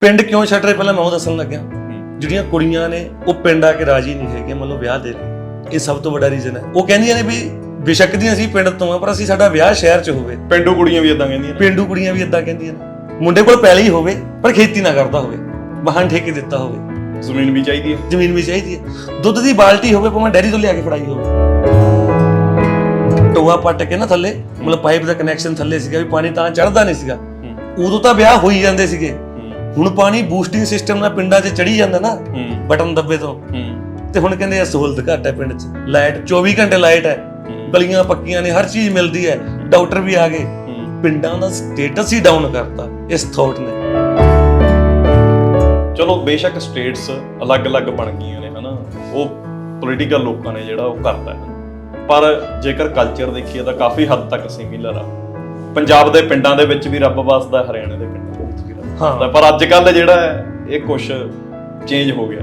ਪਿੰਡ ਕਿਉਂ ਛੱਡ ਰਹੇ? ਪਹਿਲਾਂ ਮੈਂ ਉਹ ਦੱਸਣ ਲੱਗਿਆ। ਜਿਹੜੀਆਂ ਕੁੜੀਆਂ ਨੇ ਉਹ ਪਿੰਡ ਆ ਕੇ ਰਾਜੀ ਨਹੀਂ ਹੈਗੀਆਂ ਮਤਲਬ ਵਿਆਹ ਦੇ ਲਈ ਇਹ ਸਭ ਤੋਂ ਵੱਡਾ ਰੀਜ਼ਨ ਹੈ। ਉਹ ਕਹਿੰਦੀਆਂ ਨੇ ਵੀ ਬੇਸ਼ੱਕ ਦੀਆਂ ਅਸੀਂ ਪਿੰਡ ਤੋਂ ਆ ਪਰ ਅਸੀਂ ਸਾਡਾ ਵਿਆਹ ਸ਼ਹਿਰ 'ਚ ਹੋਵੇ। ਪਿੰਡੂ ਕੁੜੀਆਂ ਵੀ ਇਦਾਂ ਕਹਿੰਦੀਆਂ ਨੇ। ਪਿੰਡੂ ਕੁੜੀਆਂ ਵੀ ਇਦਾਂ ਕਹਿੰਦੀਆਂ ਨੇ। ਮੁੰਡੇ ਕੋਲ ਪੈਲੀ ਹੋਵੇ ਪਰ ਖੇਤੀ ਨਾ ਕਰਦਾ ਹੋਵੇ। ਵਾਹਨ ਠੇਕੇ ਦਿੱਤਾ ਹੋਵੇ। ਜ਼ਮੀਨ ਵੀ ਚਾਹੀਦੀ ਹੈ। ਜ਼ਮੀਨ ਵੀ ਚਾਹੀਦੀ ਹੈ। ਦੁੱਧ ਦੀ ਬਾਲਟੀ ਹੋਵੇ ਭਾਵੇਂ ਡੈਰੀ ਤੋਂ ਲਿਆ ਕੇ ਫੜਾਈ ਹੋਵੇ। ਟੋਆ ਪੱਟ ਕੇ ਨਾ ਥੱਲੇ ਮਤਲਬ ਪਾਈਪ ਦਾ ਕਨੈਕਸ਼ਨ ਥੱਲੇ ਸੀਗਾ ਵੀ ਪਾਣੀ ਤਾਂ ਚੜਦਾ ਨਹੀਂ ਸੀਗਾ। ਉਦੋਂ ਤਾਂ ਵਿਆਹ ਹੋਈ ਜਾਂਦੇ ਸੀਗੇ। ਹੁਣ ਪਾਣੀ ਬੂਸਟਿੰਗ ਸਿਸਟਮ ਨਾਲ ਪਿੰਡਾਂ 'ਚ ਚੜੀ ਜਾਂਦਾ ਨਾ ਹੂੰ। ਬਟਨ ਦੱਬੇ ਤੋਂ। ਹੂੰ। ਤੇ ਹੁਣ ਕਹਿੰਦੇ ਆ ਸਹੂਲਤ ਘੱਟ ਹੈ ਪਿੰਡ 'ਚ। ਲਾਈਟ 24 ਘੰਟੇ ਲਾਈਟ ਹੈ। ਗਲੀਆਂ ਪੱਕੀਆਂ ਨੇ ਹਰ ਚੀਜ਼ ਮਿਲਦੀ ਹੈ। ਡਾਕਟਰ ਵੀ ਆ ਗਏ। ਪਿੰਡਾਂ ਦਾ ਸਟੇਟਸ ਹੀ ਡਾਊਨ ਕਰਤਾ ਇਸ ਥੌਟ ਨੇ। ਚਲੋ ਬੇਸ਼ੱਕ ਸਟੇਟਸ ਅਲੱਗ-ਅਲੱਗ ਬਣ ਗਈਆਂ ਨੇ ਹਨਾ? ਉਹ ਪੋਲੀਟੀਕਲ ਲੋਕਾਂ ਨੇ ਜਿਹੜਾ ਉਹ ਕਰਦਾ ਹੈ। ਪਰ ਜੇਕਰ ਕਲਚਰ ਦੇਖੀਏ ਤਾਂ ਕਾਫੀ ਹੱਦ ਤੱਕ ਸਿਮਿਲਰ ਆ। ਪੰਜਾਬ ਦੇ ਪਿੰਡਾਂ ਦੇ ਵਿੱਚ ਵੀ ਰੱਬ ਵਸਦਾ ਹਰਿਆਣੇ ਦੇ ਪਿੰਡਾਂ ਹਾਂ। ਪਰ ਅੱਜ ਕੱਲ ਜਿਹੜਾ ਹੈ ਇਹ ਕੁਝ ਚੇਂਜ ਹੋ ਗਿਆ।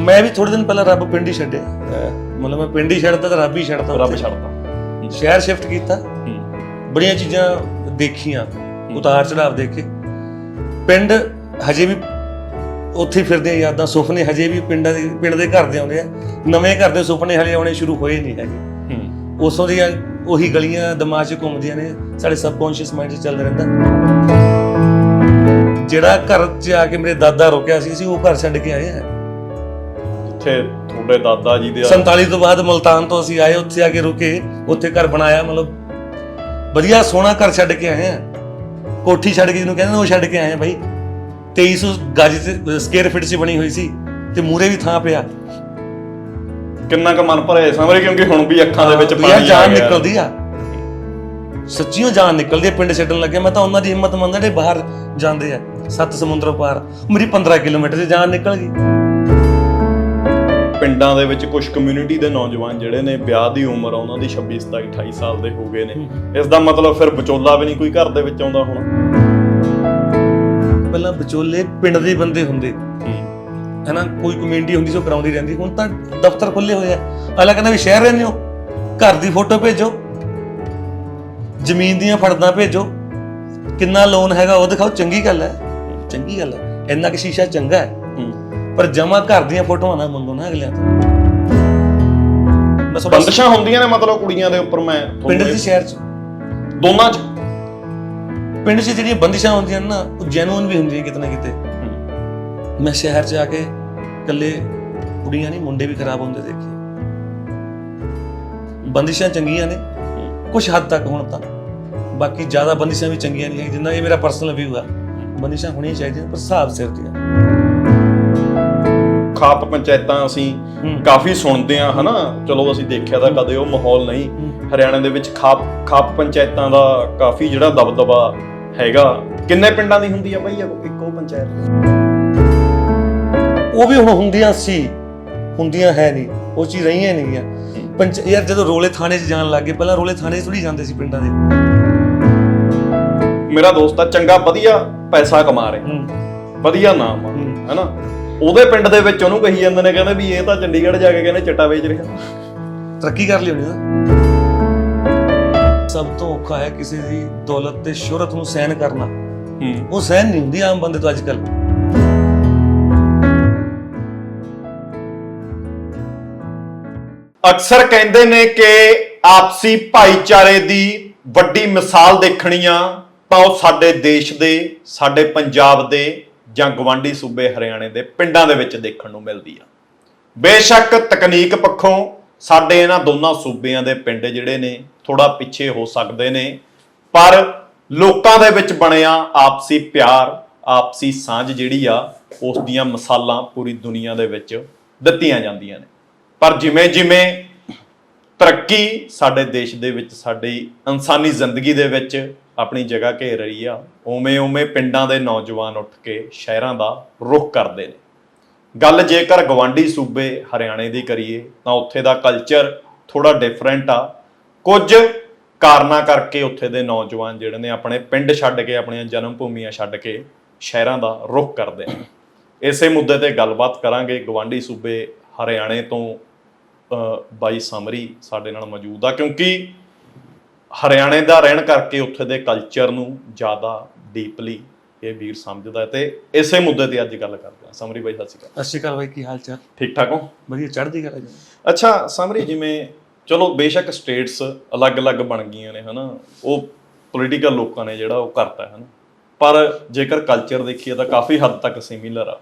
ਮੈਂ ਵੀ ਥੋੜੇ ਦਿਨ ਪਹਿਲਾਂ ਰੱਬ ਪਿੰਡ ਹੀ ਛੱਡਿਆ। ਮਤਲਬ ਮੈਂ ਪਿੰਡ ਹੀ ਛੱਡਤਾ ਤੇ ਰੱਬ ਹੀ ਛੱਡਤਾ ਰੱਬ। ਛੱਡਦਾ ਸ਼ਹਿਰ ਸ਼ਿਫਟ ਕੀਤਾ। ਬੜੀਆਂ ਚੀਜ਼ਾਂ ਦੇਖੀਆਂ। ਉਤਾਰ ਚੜਾਵ ਦੇਖੇ। ਪਿੰਡ ਹਜੇ ਵੀ ਉੱਥੇ ਫਿਰਦੇ ਯਾਦਾਂ। ਸੁਪਨੇ ਹਜੇ ਵੀ ਪਿੰਡਾਂ ਦੇ ਪਿੰਡ ਦੇ ਘਰ ਦੇ ਆਉਂਦੇ ਆ। ਨਵੇਂ ਘਰ ਦੇ ਸੁਪਨੇ ਹਲੇ ਆਉਣੇ ਸ਼ੁਰੂ ਹੋਏ ਨਹੀਂ ਹੈਗੇ। ਉਸੋਂ ਦੀਆਂ ਉਹੀ ਗਲੀਆਂ ਦਿਮਾਗ 'ਚ ਘੁੰਮਦੀਆਂ ਨੇ ਸਾਡੇ ਸਬਕੌਂਸ਼ੀਅਸ ਮਾਈਂਡ 'ਚ ਚੱਲਦਾ ਰਹਿੰਦਾ। ਜਿਹੜਾ ਘਰ 'ਚ ਆ ਕੇ ਮੇਰੇ ਦਾਦਾ ਰੋਕਿਆ ਸੀ ਅਸੀਂ ਉਹ ਘਰ ਛੱਡ ਕੇ ਆਏ ਆ। ਜਿੱਥੇ ਤੁਹਾਡੇ ਦਾਦਾ ਜੀ ਦੇ 47 ਤੋਂ ਬਾਅਦ ਮਲਤਾਨ ਤੋਂ ਅਸੀਂ ਆਏ ਉੱਥੇ ਆ ਕੇ ਰੁਕੇ ਉੱਥੇ ਘਰ ਬਣਾਇਆ ਮਤਲਬ ਵਧੀਆ ਸੋਹਣਾ ਘਰ ਛੱਡ ਕੇ ਆਏ ਆ। ਕੋਠੀ ਛੱਡ ਕੇ ਜਿਹਨੂੰ ਕਹਿੰਦੇ ਉਹ ਛੱਡ ਕੇ ਆਏ ਆ ਭਾਈ 2300 ਗਜ ਸਕੁਅਰ ਫੀਟ 'ਚ ਬਣੀ ਹੋਈ ਸੀ ਤੇ ਮੂਰੇ ਵੀ ਥਾਂ ਪਿਆ। ਕਿੰਨਾ ਕੁ ਮਨ ਭਰਿਆ ਸਮਰੇ ਕਿਉਂਕਿ ਹੁਣ ਵੀ ਅੱਖਾਂ ਦੇ ਵਿੱਚ ਯਾਰ ਪਾਣੀ ਆ ਜਾਨ ਗਿਆ। ਨਿਕਲਦੀ ਆ। ਸੱਚੀਓ ਜਾਨ ਨਿਕਲਦੀ ਆ ਪਿੰਡ ਛੱਡਣ ਲੱਗੇ। ਮੈਂ ਤਾਂ ਉਹਨਾਂ ਦੀ ਹਿੰਮਤ ਮੰਨਦਾ ਜਿਹੜੇ ਬਾਹਰ ਜਾਂਦੇ ਆ ਸੱਤ ਸਮੁੰਦਰੋਂ ਪਾਰ। ਮੇਰੀ 15 ਕਿਲੋਮੀਟਰ ਦੀ ਜਾਨ ਨਿਕਲ ਗਈ। ਪਿੰਡਾਂ ਦੇ ਵਿੱਚ ਕੁਝ ਕਮਿਊਨਿਟੀ ਦੇ ਨੌਜਵਾਨ ਜਿਹੜੇ ਨੇ ਵਿਆਹ ਦੀ ਉਮਰ ਆ ਉਹਨਾਂ ਦੀ 26 27 28 ਸਾਲ ਦੇ ਹੋ ਗਏ ਨੇ। ਇਸ ਦਾ ਮਤਲਬ ਫਿਰ ਵਿਚੋਲਾ ਵੀ ਨਹੀਂ ਕੋਈ ਘਰ ਦੇ ਵਿੱਚ ਆਉਂਦਾ ਹੁਣ। ਪਹਿਲਾਂ ਵਿਚੋਲੇ ਪਿੰਡ ਦੇ ਬੰਦੇ ਹੁੰਦੇ। ਹੈਨਾ ਕੋਈ ਕਮਿਊਨਿਟੀ ਹੁੰਦੀ ਸੀ ਉਹ ਕਰਾਉਂਦੀ ਰਹਿੰਦੀ। ਹੁਣ ਤਾਂ ਦਫ਼ਤਰ ਖੁੱਲੇ ਹੋਏ ਆ। ਅਗਲਾ ਕਹਿੰਦਾ ਵੀ ਸ਼ਹਿਰ ਰਹਿੰਦੇ ਹੋ ਘਰ ਦੀ ਫੋਟੋ ਭੇਜੋ ਜ਼ਮੀਨ ਦੀਆਂ ਫੜਦਾਂ ਭੇਜੋ। ਕਿੰਨਾ ਲੋਨ ਹੈਗਾ ਉਹ ਦਿਖਾਓ ਚੰਗੀ ਗੱਲ ਹੈ। ਚੰਗੀ ਗੱਲ ਹੈ। ਇੰਨਾ ਕਿ ਸ਼ੀਸ਼ਾ ਚੰਗਾ ਹੈ। ਪਰ ਜਮਾ ਘਰ ਦੀਆਂ ਫੋਟੋਆਂ ਨਾ ਮੰਗੋ ਨਾ ਅਗਲਿਆਂ ਤੋਂ। ਬੰਦਸ਼ਾਂ ਹੁੰਦੀਆਂ ਨੇ ਮਤਲਬ ਕੁੜੀਆਂ ਦੇ ਉੱਪਰ ਮੈਂ ਪਿੰਡ ਦੇ ਸ਼ਹਿਰ ਚ। ਦੋਨਾਂ 'ਚ। ਪਿੰਡ 'ਚ ਜਿਹੜੀਆਂ ਬੰਦਿਸ਼ਾਂ ਹੁੰਦੀਆਂ ਨੇ ਉਹ ਜੈਨੂਇਨ ਵੀ ਹੁੰਦੀਆਂ ਕਿਤੇ ਨਾ ਕਿਤੇ। ਮੈਂ ਸ਼ਹਿਰ 'ਚ ਆ ਕੇ ਇਕੱਲੇ ਕੁੜੀਆਂ ਨਹੀਂ ਮੁੰਡੇ ਵੀ ਖਰਾਬ ਹੁੰਦੇ ਦੇਖੇ। ਬੰਦਿਸ਼ਾਂ ਚੰਗੀਆਂ ਨੇ ਕੁਝ ਹੱਦ ਤੱਕ ਹੁਣ ਤਾਂ। ਬਾਕੀ ਜ਼ਿਆਦਾ ਬੰਦਿਸ਼ਾਂ ਵੀ ਚੰਗੀਆਂ ਨਹੀਂ ਹੈ ਜਿੰਨਾ ਇਹ ਮੇਰਾ ਪਰਸਨਲ ਵਿਊ ਆ। ਬੰਦਿਸ਼ਾਂ ਹੋਣੀਆਂ ਚਾਹੀਦੀਆਂ ਪਰ ਹਿਸਾਬ ਸਿਰ ਦੀਆਂ। ਖਾਪ ਪੰਚਾਇਤਾਂ ਅਸੀਂ। ਕਾਫੀ ਸੁਣਦੇ ਆ ਹਨਾ? ਚਲੋ ਅਸੀਂ ਦੇਖਿਆ ਤਾਂ ਕਦੇ ਉਹ ਮਾਹੌਲ ਨਹੀਂ। ਹਰਿਆਣਾ ਦੇ ਵਿੱਚ ਖਾਪ ਖਾਪ ਪੰਚਾਇਤਾਂ ਦਾ ਕਾਫੀ ਜਿਹੜਾ ਦਬਦਬਾ ਹੈਗਾ। ਕਿੰਨੇ ਪਿੰਡਾਂ ਦੀ ਹੁੰਦੀ ਆ ਬਈ ਇੱਕੋ ਪੰਚਾਇਤ? ਉਹ ਵੀ ਹੁਣ ਹੁੰਦੀਆਂ ਸੀ ਹੁੰਦੀਆਂ ਹੈ ਨਹੀਂ ਉਹ ਚੀਜ਼ ਰਹੀਆਂ ਨਹੀਂ ਗੀਆਂ ਪੰਚ ਯਾਰ ਜਦੋਂ ਰੋਲੇ ਥਾਣੇ 'ਚ ਜਾਣ ਲੱਗੇ ਪਹਿਲਾਂ ਰੋਲੇ ਥਾਣੇ 'ਚ ਥੋੜੀ ਜਾਂਦੇ ਸੀ ਪਿੰਡਾਂ ਦੇ। ਮੇਰਾ ਦੋਸਤ ਆ ਚੰਗਾ ਵਧੀਆ ਪੈਸਾ ਕਮਾ ਰਿਹਾ। ਵਧੀਆ ਨਾਮ ਆ। ਹੈਨਾ? ਉਹਦੇ ਪਿੰਡ ਦੇ ਵਿੱਚ ਉਹਨੂੰ ਕਹੀ ਜਾਂਦੇ ਨੇ ਕਹਿੰਦੇ ਵੀ ਇਹ ਤਾਂ ਚੰਡੀਗੜ੍ਹ ਜਾ ਕੇ ਕਹਿੰਦੇ ਚਿੱਟਾ ਵੇਚ ਰਿਹਾ। ਤਰੱਕੀ ਕਰ ਲਈ ਹੋਣੀ ਨਾ। ਸਭ ਤੋਂ ਔਖਾ ਹੈ ਕਿਸੇ ਦੀ ਦੌਲਤ ਤੇ ਸ਼ੋਹਰਤ ਨੂੰ ਸਹਿਨ ਕਰਨਾ। ਉਹ ਸਹਿਨ ਨਹੀਂ ਹੁੰਦੀ ਆਮ ਬੰਦੇ ਤੋਂ ਅੱਜ ਕੱਲ ਅਕਸਰ ਕਹਿੰਦੇ ਨੇ ਕਿ ਆਪਸੀ ਭਾਈਚਾਰੇ ਦੀ ਵੱਡੀ ਮਿਸਾਲ ਦੇਖਣੀ ਆ ਤਾਂ ਉਹ ਸਾਡੇ ਦੇਸ਼ ਦੇ, ਸਾਡੇ ਪੰਜਾਬ ਦੇ ਜਾਂ ਗਵਾਂਢੀ ਸੂਬੇ ਹਰਿਆਣੇ ਦੇ ਪਿੰਡਾਂ ਦੇ ਵਿੱਚ ਦੇਖਣ ਨੂੰ ਮਿਲਦੀ ਆ ਬੇਸ਼ੱਕ ਤਕਨੀਕ ਪੱਖੋਂ ਸਾਡੇ ਇਹਨਾਂ ਦੋਨਾਂ ਸੂਬਿਆਂ ਦੇ ਪਿੰਡ ਜਿਹੜੇ ਨੇ ਥੋੜਾ ਪਿੱਛੇ ਹੋ ਸਕਦੇ ਨੇ, ਪਰ ਲੋਕਾਂ ਦੇ ਵਿੱਚ ਬਣਿਆ ਆਪਸੀ ਪਿਆਰ, ਆਪਸੀ ਸਾਂਝ ਜਿਹੜੀ ਆ, ਉਸ ਦੀਆਂ ਮਿਸਾਲਾਂ ਪੂਰੀ ਦੁਨੀਆ ਦੇ ਵਿੱਚ ਦਿੱਤੀਆਂ ਜਾਂਦੀਆਂ ਨੇ। ਪਰ ਜਿਵੇਂ ਜਿਵੇਂ ਤਰੱਕੀ ਸਾਡੇ ਦੇਸ਼ ਦੇ ਵਿੱਚ, ਸਾਡੀ ਇਨਸਾਨੀ ਜ਼ਿੰਦਗੀ ਦੇ ਵਿੱਚ ਆਪਣੀ ਜਗ੍ਹਾ ਘੇਰ ਰਹੀ ਆ, ਉਵੇਂ ਉਵੇਂ ਪਿੰਡਾਂ ਦੇ ਨੌਜਵਾਨ ਉੱਠ ਕੇ ਸ਼ਹਿਰਾਂ ਦਾ ਰੁਖ ਕਰਦੇ ਨੇ। ਗੱਲ ਜੇਕਰ ਗਵਾਂਢੀ ਸੂਬੇ ਹਰਿਆਣੇ ਦੀ ਕਰੀਏ, ਤਾਂ ਉੱਥੇ ਦਾ ਕਲਚਰ ਥੋੜਾ ਡਿਫਰੈਂਟ ਆ। ਕੁਝ ਕਾਰਨਾਂ ਕਰਕੇ ਉੱਥੇ ਦੇ ਨੌਜਵਾਨ ਜਿਹੜੇ ਨੇ ਆਪਣੇ ਪਿੰਡ ਛੱਡ ਕੇ, ਆਪਣੀਆਂ ਜਨਮ ਭੂਮੀਆਂ ਛੱਡ ਕੇ ਸ਼ਹਿਰਾਂ ਦਾ ਰੁਖ ਕਰਦੇ ਨੇ। ਇਸੇ ਮੁੱਦੇ ਤੇ ਗੱਲਬਾਤ ਕਰਾਂਗੇ ਗਵਾਂਢੀ ਸੂਬੇ ਹਰਿਆਣੇ ਤੋਂ ਬਾਈ ਸਮਰੀ ਸਾਡੇ ਨਾਲ ਮੌਜੂਦ ਆ ਕਿਉਂਕਿ ਹਰਿਆਣੇ ਦਾ ਰਹਿਣ ਕਰਕੇ ਉੱਥੇ ਦੇ ਕਲਚਰ ਨੂੰ ਜ਼ਿਆਦਾ ਡੀਪਲੀ ਇਹ ਵੀਰ ਸਮਝਦਾ ਤੇ ਇਸੇ ਮੁੱਦੇ ਤੇ ਅੱਜ ਗੱਲ ਕਰਦੇ ਹਾਂ ਸਮਰੀ ਬਾਈ ਸਤਿ ਸ਼੍ਰੀ ਅਕਾਲ। ਸਤਿ ਸ਼੍ਰੀ ਅਕਾਲ ਬਾਈ ਕੀ ਹਾਲ ਚਾਲ? ਠੀਕ ਠਾਕ ਹੋ? ਵਧੀਆ ਚੜ੍ਹਦੀ ਕਲਾ ਜੀ। ਅੱਛਾ ਸਮਰੀ ਜਿਵੇਂ ਚਲੋ ਬੇਸ਼ੱਕ ਸਟੇਟਸ ਅਲੱਗ-ਅਲੱਗ ਬਣ ਗਈਆਂ ਨੇ ਹਨਾ? ਉਹ ਪੋਲੀਟੀਕਲ ਲੋਕਾਂ ਨੇ ਜਿਹੜਾ ਉਹ ਕਰਤਾ ਹੈ ਹਨਾ? ਪਰ ਜੇਕਰ ਕਲਚਰ ਦੇਖੀਏ ਤਾਂ ਕਾਫੀ ਹੱਦ ਤੱਕ ਸਿਮਿਲਰ ਆ।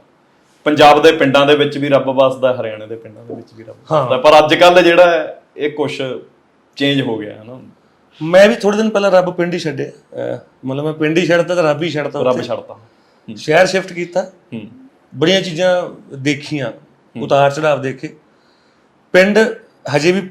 ਪੰਜਾਬ ਦੇ ਪਿੰਡਾਂ ਦੇ ਵਿੱਚ ਵੀ ਰੱਬ ਵਸਦਾ ਹਰਿਆਣੇ ਦੇ ਪਿੰਡਾਂ ਦੇ ਵਿੱਚ ਵੀ ਰੱਬ। ਵਸਦਾ ਪਰ ਅੱਜ ਕੱਲ ਜਿਹੜਾ ਹੈ ਇਹ ਕੁਝ ਚੇਂਜ ਹੋ ਗਿਆ ਹੈ ਨਾ ਮੈਂ ਵੀ ਥੋੜੇ ਦਿਨ ਪਹਿਲਾਂ ਰੱਬ ਪਿੰਡ ਹੀ ਛੱਡਿਆ। ਮਤਲਬ ਮੈਂ ਪਿੰਡ ਹੀ ਛੱਡਤਾ ਤਾਂ ਰੱਬ ਹੀ ਛੱਡਤਾ ਰੱਬ। ਛੱਡਤਾ। ਸ਼ਹਿਰ ਸ਼ਿਫਟ ਕੀਤਾ। ਬੜੀਆਂ ਚੀਜ਼ਾਂ ਦੇਖੀਆਂ। ਉਤਾਰ ਚੜਾਵ ਦੇਖੇ। ਪਿੰਡ ਹਜੇ ਵੀ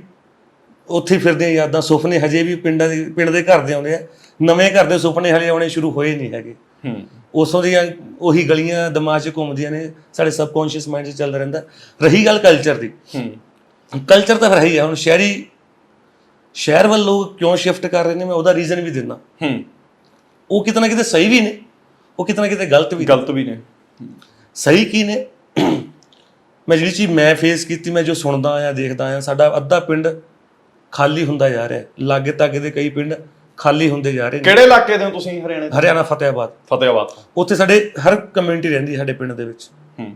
ਉੱਥੇ ਫਿਰਦੇ ਯਾਦਾਂ ਸੁਪਨੇ ਹਜੇ ਵੀ ਪਿੰਡਾਂ ਦੇ ਪਿੰਡ ਦੇ ਘਰ ਦੇ ਆਉਂਦੇ ਆ। ਨਵੇਂ ਘਰ ਦੇ ਸੁਪਨੇ ਹਲੇ ਆਉਣੇ ਸ਼ੁਰੂ ਹੋਏ ਨਹੀਂ ਹੈਗੇ। ਹੂੰ। ਉਸੋਂ ਦੀਆਂ ਉਹੀ ਗਲੀਆਂ ਦਿਮਾਗ 'ਚ ਘੁੰਮਦੀਆਂ ਨੇ ਸਾਡੇ ਸਬਕੌਂਸ਼ੀਅਸ ਮਾਈਂਡ 'ਚ ਚੱਲਦਾ ਰਹਿੰਦਾ। ਰਹੀ ਗੱਲ ਕਲਚਰ ਦੀ। ਹੂੰ। ਕਲਚਰ ਤਾਂ ਫਿਰ ਹੈ ਹੁਣ ਸ਼ਹਿਰੀ ਸ਼ਹਿਰ ਵੱਲ ਲੋਕ ਕਿਉਂ ਸ਼ਿਫਟ ਕਰ ਰਹੇ ਨੇ ਮੈਂ ਉਹਦਾ ਰੀਜ਼ਨ ਵੀ ਦਿੰਦਾ। ਹੂੰ। ਉਹ ਕਿਤੇ ਨਾ ਕਿਤੇ ਸਹੀ ਵੀ ਨੇ ਉਹ ਕਿਤੇ ਨਾ ਕਿਤੇ ਗਲਤ ਵੀ। ਗਲਤ ਵੀ ਨੇ। ਸਹੀ ਕੀ ਨੇ? ਮੈਂ ਜਿਹੜੀ ਚੀਜ਼ ਮੈਂ ਫੇਸ ਕੀਤੀ ਮੈਂ ਜੋ ਸੁਣਦਾ ਆਇਆ ਦੇਖਦਾ ਆਇਆ ਸਾਡਾ ਅੱਧਾ ਪਿੰਡ ਖਾਲੀ ਹੁੰਦਾ ਜਾ ਰਿਹਾ। ਲਾਗੇ ਤਾਗੇ ਦੇ ਕਈ ਪਿੰਡ ਖਾਲੀ ਹੁੰਦੇ ਜਾ ਰਹੇ ਨੇ। ਕਿਹੜੇ ਇਲਾਕੇ ਦੇ ਹੋ ਤੁਸੀਂ? ਹਰਿਆਣੇ ਦੇ? ਹਰਿਆਣਾ ਫਤਿਆਬਾਦ। ਫਤਿਹਾਬਾਦ ਤੋਂ। ਉੱਥੇ ਸਾਡੇ ਹਰ ਕਮਿਊਨਿਟੀ ਰਹਿੰਦੀ ਹੈ ਸਾਡੇ ਪਿੰਡ ਦੇ ਵਿੱਚ। ਹੂੰ।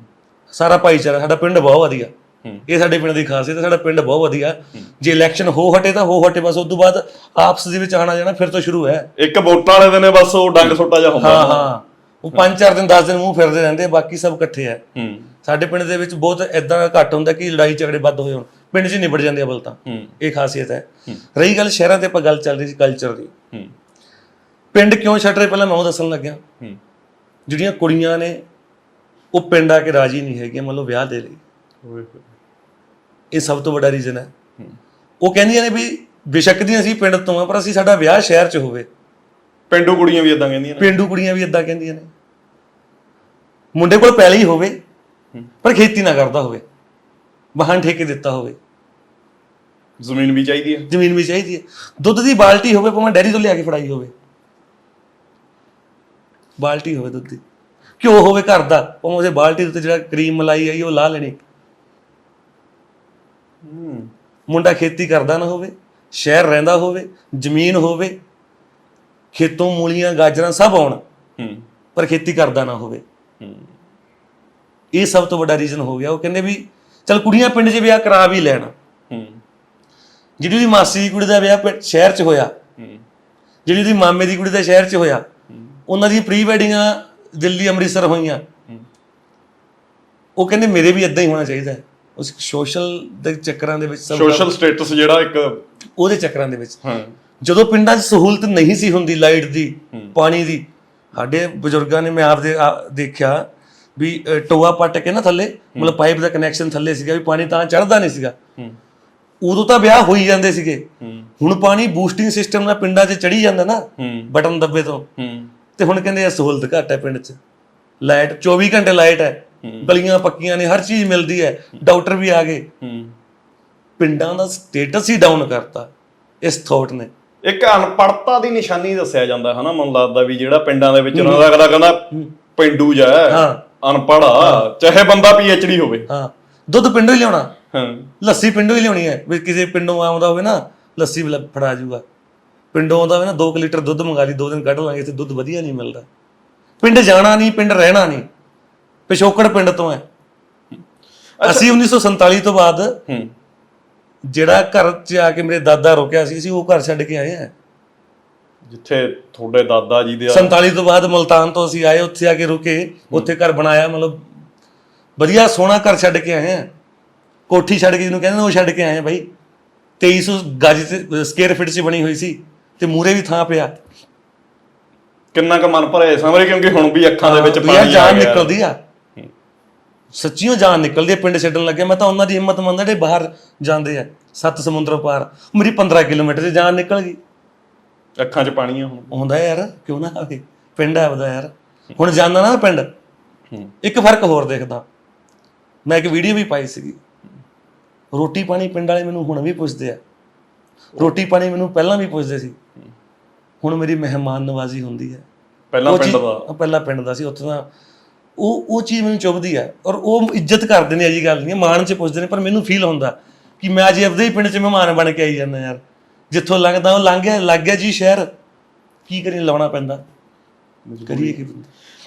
ਸਾਰਾ ਭਾਈਚਾਰਾ ਸਾਡਾ ਪਿੰਡ ਬਹੁਤ ਵਧੀਆ। ਹੂੰ। ਇਹ ਸਾਡੇ ਪਿੰਡ ਦੀ ਖਾਸੀਅਤ ਹੈ ਸਾਡਾ ਪਿੰਡ ਬਹੁਤ ਵਧੀਆ। ਜੇ ਇਲੈਕਸ਼ਨ ਹੋ ਹਟੇ ਤਾਂ ਹੋ ਹਟੇ ਬਸ ਉਸ ਤੋਂ ਬਾਅਦ ਆਪਸ ਦੇ ਵਿੱਚ ਆਣਾ ਜਾਣਾ ਫਿਰ ਤੋਂ ਸ਼ੁਰੂ ਹੈ। ਇੱਕ ਵੋਟਾਂ ਵਾਲੇ ਦਿਨ ਬਸ ਉਹ ਡੰਗ ਸੁੱਟਾ ਜਾ ਹੁੰਦਾ। ਹਾਂ ਹਾਂ। ਉਹ 5-4 ਦਿਨ 10 ਦਿਨ ਮੂੰਹ ਫਿਰਦੇ ਰਹਿੰਦੇ ਆ, ਬਾਕੀ ਸਭ ਇਕੱਠੇ ਆ ਹੂੰ। ਸਾਡੇ ਪਿੰਡ ਦੇ ਵਿੱਚ ਬਹੁਤ ਇਦਾਂ ਘੱਟ ਹੁੰਦਾ ਕਿ ਲੜਾਈ ਝਗੜੇ ਵੱਧ ਹੋਏ ਹੋਣ। ਪਿੰਡ 'ਚ ਨਿਬੜ ਜਾਂਦੇ ਆ ਬਲ ਤਾਂ। ਇਹ ਖਾਸੀਅਤ ਹੈ। ਰਹੀ ਗੱਲ ਸ਼ਹਿਰਾਂ ਤੇ ਆਪਾਂ ਗੱਲ ਚੱਲ ਰਹੀ ਸੀ ਕਲਚਰ ਦੀ। ਪਿੰਡ ਕਿਉਂ ਛੱਡ ਰਹੇ? ਪਹਿਲਾਂ ਮੈਂ ਉਹ ਦੱਸਣ ਲੱਗਿਆ। ਜਿਹੜੀਆਂ ਕੁੜੀਆਂ ਨੇ ਉਹ ਪਿੰਡ ਆ ਕੇ ਰਾਜੀ ਨਹੀਂ ਹੈਗੀਆਂ ਮਤਲਬ ਵਿਆਹ ਦੇ ਲਈ। ਇਹ ਸਭ ਤੋਂ ਵੱਡਾ ਰੀਜ਼ਨ ਹੈ। ਉਹ ਕਹਿੰਦੀਆਂ ਨੇ ਵੀ ਬੇਸ਼ੱਕ ਦੀਆਂ ਅਸੀਂ ਪਿੰਡ ਤੋਂ ਆ ਪਰ ਅਸੀਂ ਸਾਡਾ ਵਿਆਹ ਸ਼ਹਿਰ 'ਚ ਹੋਵੇ। ਪਿੰਡੂ ਕੁੜੀਆਂ ਵੀ ਇਦਾਂ ਕਹਿੰਦੀਆਂ ਨੇ। ਪਿੰਡੂ ਕੁੜੀਆਂ ਵੀ ਇਦਾਂ ਕਹਿੰਦੀਆਂ ਨੇ। ਮੁੰਡੇ ਕੋਲ ਪੈਲੀ ਹੋਵੇ ਪਰ ਖੇਤੀ ਨਾ ਕਰਦਾ ਹੋਵੇ। ਵਾਹਨ ਠੇਕੇ ਦਿੱਤਾ ਹੋਵੇ। ਜ਼ਮੀਨ ਵੀ ਚਾਹੀਦੀ ਹੈ। ਜ਼ਮੀਨ ਵੀ ਚਾਹੀਦੀ ਹੈ। ਦੁੱਧ ਦੀ ਬਾਲਟੀ ਹੋਵੇ ਭਾਵੇਂ ਡੈਰੀ ਤੋਂ ਲਿਆ ਕੇ ਫੜਾਈ ਹੋਵੇ। ਬਾਲਟੀ ਹੋਵੇ ਦੁੱਧ ਦੀ। ਘਿਓ ਹੋਵੇ ਘਰ ਦਾ ਭਾਵੇਂ ਉਹਦੇ ਬਾਲਟੀ ਦੇ ਉੱਤੇ ਜਿਹੜਾ ਕਰੀਮ ਮਲਾਈ ਆਈ ਉਹ ਲਾ ਲੈਣੀ। ਹੂੰ। ਮੁੰਡਾ ਖੇਤੀ ਕਰਦਾ ਨਾ ਹੋਵੇ ਸ਼ਹਿਰ ਰਹਿੰਦਾ ਹੋਵੇ ਜ਼ਮੀਨ ਹੋਵੇ ਖੇਤੋਂ ਮੂਲੀਆਂ ਗਾਜਰਾਂ ਸਭ ਆਉਣ। ਹੂੰ। ਪਰ ਖੇਤੀ ਕਰਦਾ ਨਾ ਹੋਵੇ। ਹੂੰ। ਇਹ ਸਭ ਤੋਂ ਵੱਡਾ ਰੀਜ਼ਨ ਹੋ ਗਿਆ। ਉਹ ਕਹਿੰਦੇ ਵੀ ਚਲ ਕੁੜੀਆਂ ਪਿੰਡ 'ਚ ਵਿਆਹ ਕਰਾ ਵੀ ਲੈਣ। ਹੂੰ। ਜਿਹੜੀ ਉਹਦੀ ਮਾਸੀ ਦੀ ਕੁੜੀ ਦਾ ਵਿਆਹ ਪਿੰ- ਸ਼ਹਿਰ 'ਚ ਹੋਇਆ ਜਿਹੜੀ ਉਹਦੀ ਮਾਮੇ ਦੀ ਕੁੜੀ ਦਾ ਸ਼ਹਿਰ 'ਚ ਹੋਇਆ ਉਹਨਾਂ ਦੀ ਪ੍ਰੀ ਵੈਡਿੰਗਾਂ ਦਿੱਲੀ ਅੰਮ੍ਰਿਤਸਰ ਹੋਈਆਂ। ਉਹ ਕਹਿੰਦੇ ਮੇਰੇ ਵੀ ਇਦਾਂ ਹੀ ਹੋਣਾ ਚਾਹੀਦਾ ਹੈ। ਉਸ ਸੋਸ਼ਲ ਦੇ ਚੱਕਰਾਂ ਦੇ ਵਿੱਚ ਸਭ ਸੋਸ਼ਲ ਸਟੇਟਸ ਜਿਹੜਾ ਇੱਕ ਉਹਦੇ ਚੱਕਰਾਂ ਦੇ ਵਿੱਚ। ਹਾਂ। ਜਦੋਂ ਪਿੰਡਾਂ 'ਚ ਸਹੂਲਤ ਨਹੀਂ ਸੀ ਹੁੰਦੀ ਲਾਈਟ ਦੀ ਪਾਣੀ ਦੀ ਸਾਡੇ ਬਜ਼ੁਰਗਾਂ ਨੇ ਮੈਂ ਆਪਦੇ ਆ- ਦੇਖਿਆ ਵੀ ਅ, ਟੋਆ ਪੱਟ ਕੇ ਨਾ ਥੱਲੇ ਮਤਲਬ ਪਾਈਪ ਦਾ ਕਨੈਕਸ਼ਨ ਥੱਲੇ ਸੀਗਾ ਵੀ ਪਾਣੀ ਤਾਂ ਚੜਦਾ ਨਹੀਂ ਸੀਗਾ। ਹੂੰ। ਉਦੋਂ ਤਾਂ ਵਿਆਹ ਹੋਈ ਜਾਂਦੇ ਸੀਗੇ। ਹੁਣ ਪਾਣੀ ਬੂਸਟਿੰਗ ਸਿਸਟਮ ਨਾਲ ਪਿੰਡਾਂ 'ਚ ਚੜੀ ਜਾਂਦਾ ਨਾ ਬਟਨ ਦੱਬੇ ਤੋਂ। ਤੇ ਹੁਣ ਕਹਿੰਦੇ ਆ ਸਹੂਲਤ ਘੱਟ ਹੈ ਪਿੰਡ 'ਚ। ਲਾਈਟ 24 ਘੰਟੇ ਲਾਈਟ ਹੈ। ਗਲੀਆਂ ਪੱਕੀਆਂ ਨੇ ਹਰ ਚੀਜ਼ ਮਿਲਦੀ ਹੈ। ਡਾਕਟਰ ਵੀ ਆ ਗਏ। ਪਿੰਡਾਂ ਦਾ ਸਟੇਟਸ ਹੀ ਡਾਊਨ ਕਰਤਾ ਇਸ ਥੋਟ ਨੇ। ਇੱਕ ਅਨਪੜਤਾ ਦੀ ਨਿਸ਼ਾਨੀ ਦੱਸਿਆ ਜਾਂਦਾ ਹਨਾ ਮੈਨੂੰ ਲੱਗਦਾ ਵੀ ਜਿਹੜਾ ਪਿੰਡਾਂ ਦੇ ਵਿੱਚ ਉਹਨਾਂ ਦਾ ਅਗਲਾ ਕਹਿੰਦਾ ਪਿੰਡੂ ਜਾ ਹਾਂ ਅਨਪੜ੍ਹ ਆ ਚਾਹੇ ਬੰਦਾ ਪੀਐਚਡੀ ਹੋਵੇ। ਹਾਂ। ਦੁੱਧ ਪਿੰਡੋਂ ਹੀ ਲਿਆਉਣਾ। ਹਾਂ। ਲੱਸੀ ਪਿੰਡੋਂ ਹੀ ਲਿਆਉਣੀ ਹੈ। ਵੀ ਕਿਸੇ ਪਿੰਡੋਂ ਆਉਂਦਾ ਹੋਵੇ ਨਾ ਲੱਸੀ ਵੀ ਲ- ਫੜਾ ਜੂਗਾ। ਪਿੰਡੋਂ ਆਉਂਦਾ ਹੋਵੇ ਨਾ 2 ਲੀਟਰ ਦੁੱਧ ਮੰਗਾ ਲਈ ਦੋ ਦਿਨ ਕੱਢ ਲਾਂਗੇ ਤੇ ਦੁੱਧ ਵਧੀਆ ਨਹੀਂ ਮਿਲਦਾ। ਪਿੰਡ ਜਾਣਾ ਨਹੀਂ ਪਿੰਡ ਰਹਿਣਾ ਨਹੀਂ। ਪਿਛੋਕੜ ਪਿੰਡ ਤੋਂ ਹੈ। ਅਸੀਂ 1947 ਤੋਂ ਬਾਅਦ ਹੂੰ। ਜਿਹੜਾ ਘਰ 'ਚ ਆ ਕੇ ਮੇਰੇ ਦਾਦਾ ਰੁਕਿਆ ਸੀ ਅਸੀਂ ਉਹ ਘਰ ਛੱਡ ਕੇ ਆਏ ਆ ਜਿੱਥੇ ਤੁਹਾਡੇ ਦਾਦਾ ਜੀ ਦੇ 47 ਤੋਂ ਬਾਅਦ ਮਲਤਾਨ ਤੋਂ ਅਸੀਂ ਆਏ ਉੱਥੇ ਆ ਕੇ ਰੁਕੇ ਉੱਥੇ ਘਰ ਬਣਾਇਆ ਮਤਲਬ ਵਧੀਆ ਸੋਹਣਾ ਘਰ ਛੱਡ ਕੇ ਆਏ ਆ ਕੋਠੀ ਛੱਡ ਕੇ ਜਿਹਨੂੰ ਕਹਿੰਦੇ ਨੇ ਉਹ ਛੱਡ ਕੇ ਆਏ ਆ ਬਾਈ। 2300 ਗਜ ਤੇ ਸਕੁਅਰ ਫੀਟ 'ਚ ਬਣੀ ਹੋਈ ਸੀ ਤੇ ਮੂਰੇ ਵੀ ਥਾਂ ਪਿਆ। ਕਿੰਨਾ ਕੁ ਮਨ ਭਰਿਆ ਸਮਰੇ ਕਿਉਂਕਿ ਹੁਣ ਵੀ ਅੱਖਾਂ ਦੇ ਵਿੱਚ ਪਾਣੀ ਆ ਜਾਨ ਨਿਕਲਦੀ ਆ। ਸੱਚੀਓ ਜਾਨ ਨਿਕਲਦੀ ਆ ਪਿੰਡ ਛੱਡਣ ਲੱਗੇ। ਮੈਂ ਤਾਂ ਉਹਨਾਂ ਦੀ ਹਿੰਮਤ ਮੰਨਦਾ ਜਿਹੜੇ ਬਾਹਰ ਜਾਂਦੇ ਆ ਸੱਤ ਸਮੁੰਦਰ ਪਾਰ। ਮੇਰੀ 15 ਕਿਲੋਮੀਟਰ 'ਚ ਜਾਨ ਨਿਕਲ ਗਈ। ਅੱਖਾਂ 'ਚ ਪਾਣੀ ਆ ਹੁਣ। ਆਉਂਦਾ ਯਾਰ ਕਿਉਂ ਨਾ ਆਵੇ? ਪਿੰਡ ਆਪਦਾ ਯਾਰ। ਹੁਣ ਜਾਂਦਾ ਨਾ ਪਿੰਡ ਇੱਕ ਫ਼ਰਕ ਹੋਰ ਦੇਖਦਾ। ਮੈਂ ਇੱਕ ਵੀਡੀਓ ਵੀ ਪਾਈ ਸੀਗੀ। ਰੋਟੀ ਪਾਣੀ ਪਿੰਡ ਵਾਲੇ ਮੈਨੂੰ ਹੁਣ ਵੀ ਪੁੱਛਦੇ ਆ। ਰੋਟੀ ਪਾਣੀ ਮੈਨੂੰ ਪਹਿਲਾਂ ਵੀ ਪੁੱਛਦੇ ਸੀ। ਹੁਣ ਮੇਰੀ ਮਹਿਮਾਨ ਨਵਾਜ਼ੀ ਹੁੰਦੀ ਹੈ। ਪਹਿਲਾਂ ਪਿੰਡ ਦਾ। ਪਹਿਲਾਂ ਪਿੰਡ ਦਾ ਸੀ। ਉੱਥੇ ਦਾ ਉਹ ਉਹ ਚੀਜ਼ ਮੈਨੂੰ ਚੁਭਦੀ ਆ। ਔਰ ਉਹ ਇੱਜ਼ਤ ਕਰਦੇ ਨੇ ਅਜੀ ਗੱਲ ਨਹੀਂ ਹੈ, ਮਾਣ ਚ ਪੁੱਛਦੇ ਨੇ ਪਰ ਮੈਨੂੰ ਫੀਲ ਹੁੰਦਾ ਕਿ ਮੈਂ ਅੱਜ ਆਪਦੇ ਹੀ ਪਿੰਡ ਚ ਮਹਿਮਾਨ ਬਣ ਕੇ ਆਈ ਜਾਂਦਾ ਯਾਰ। ਜਿੱਥੋਂ ਲੰਘਦਾ ਉਹ ਲੰਘ ਗਿਆ ਲੱਗ ਗਿਆ ਜੀ ਸ਼ਹਿਰ। ਕੀ ਕਰੀ ਲਾਉਣਾ ਪੈਂਦਾ। ਕਰੀਏ ਕਿ?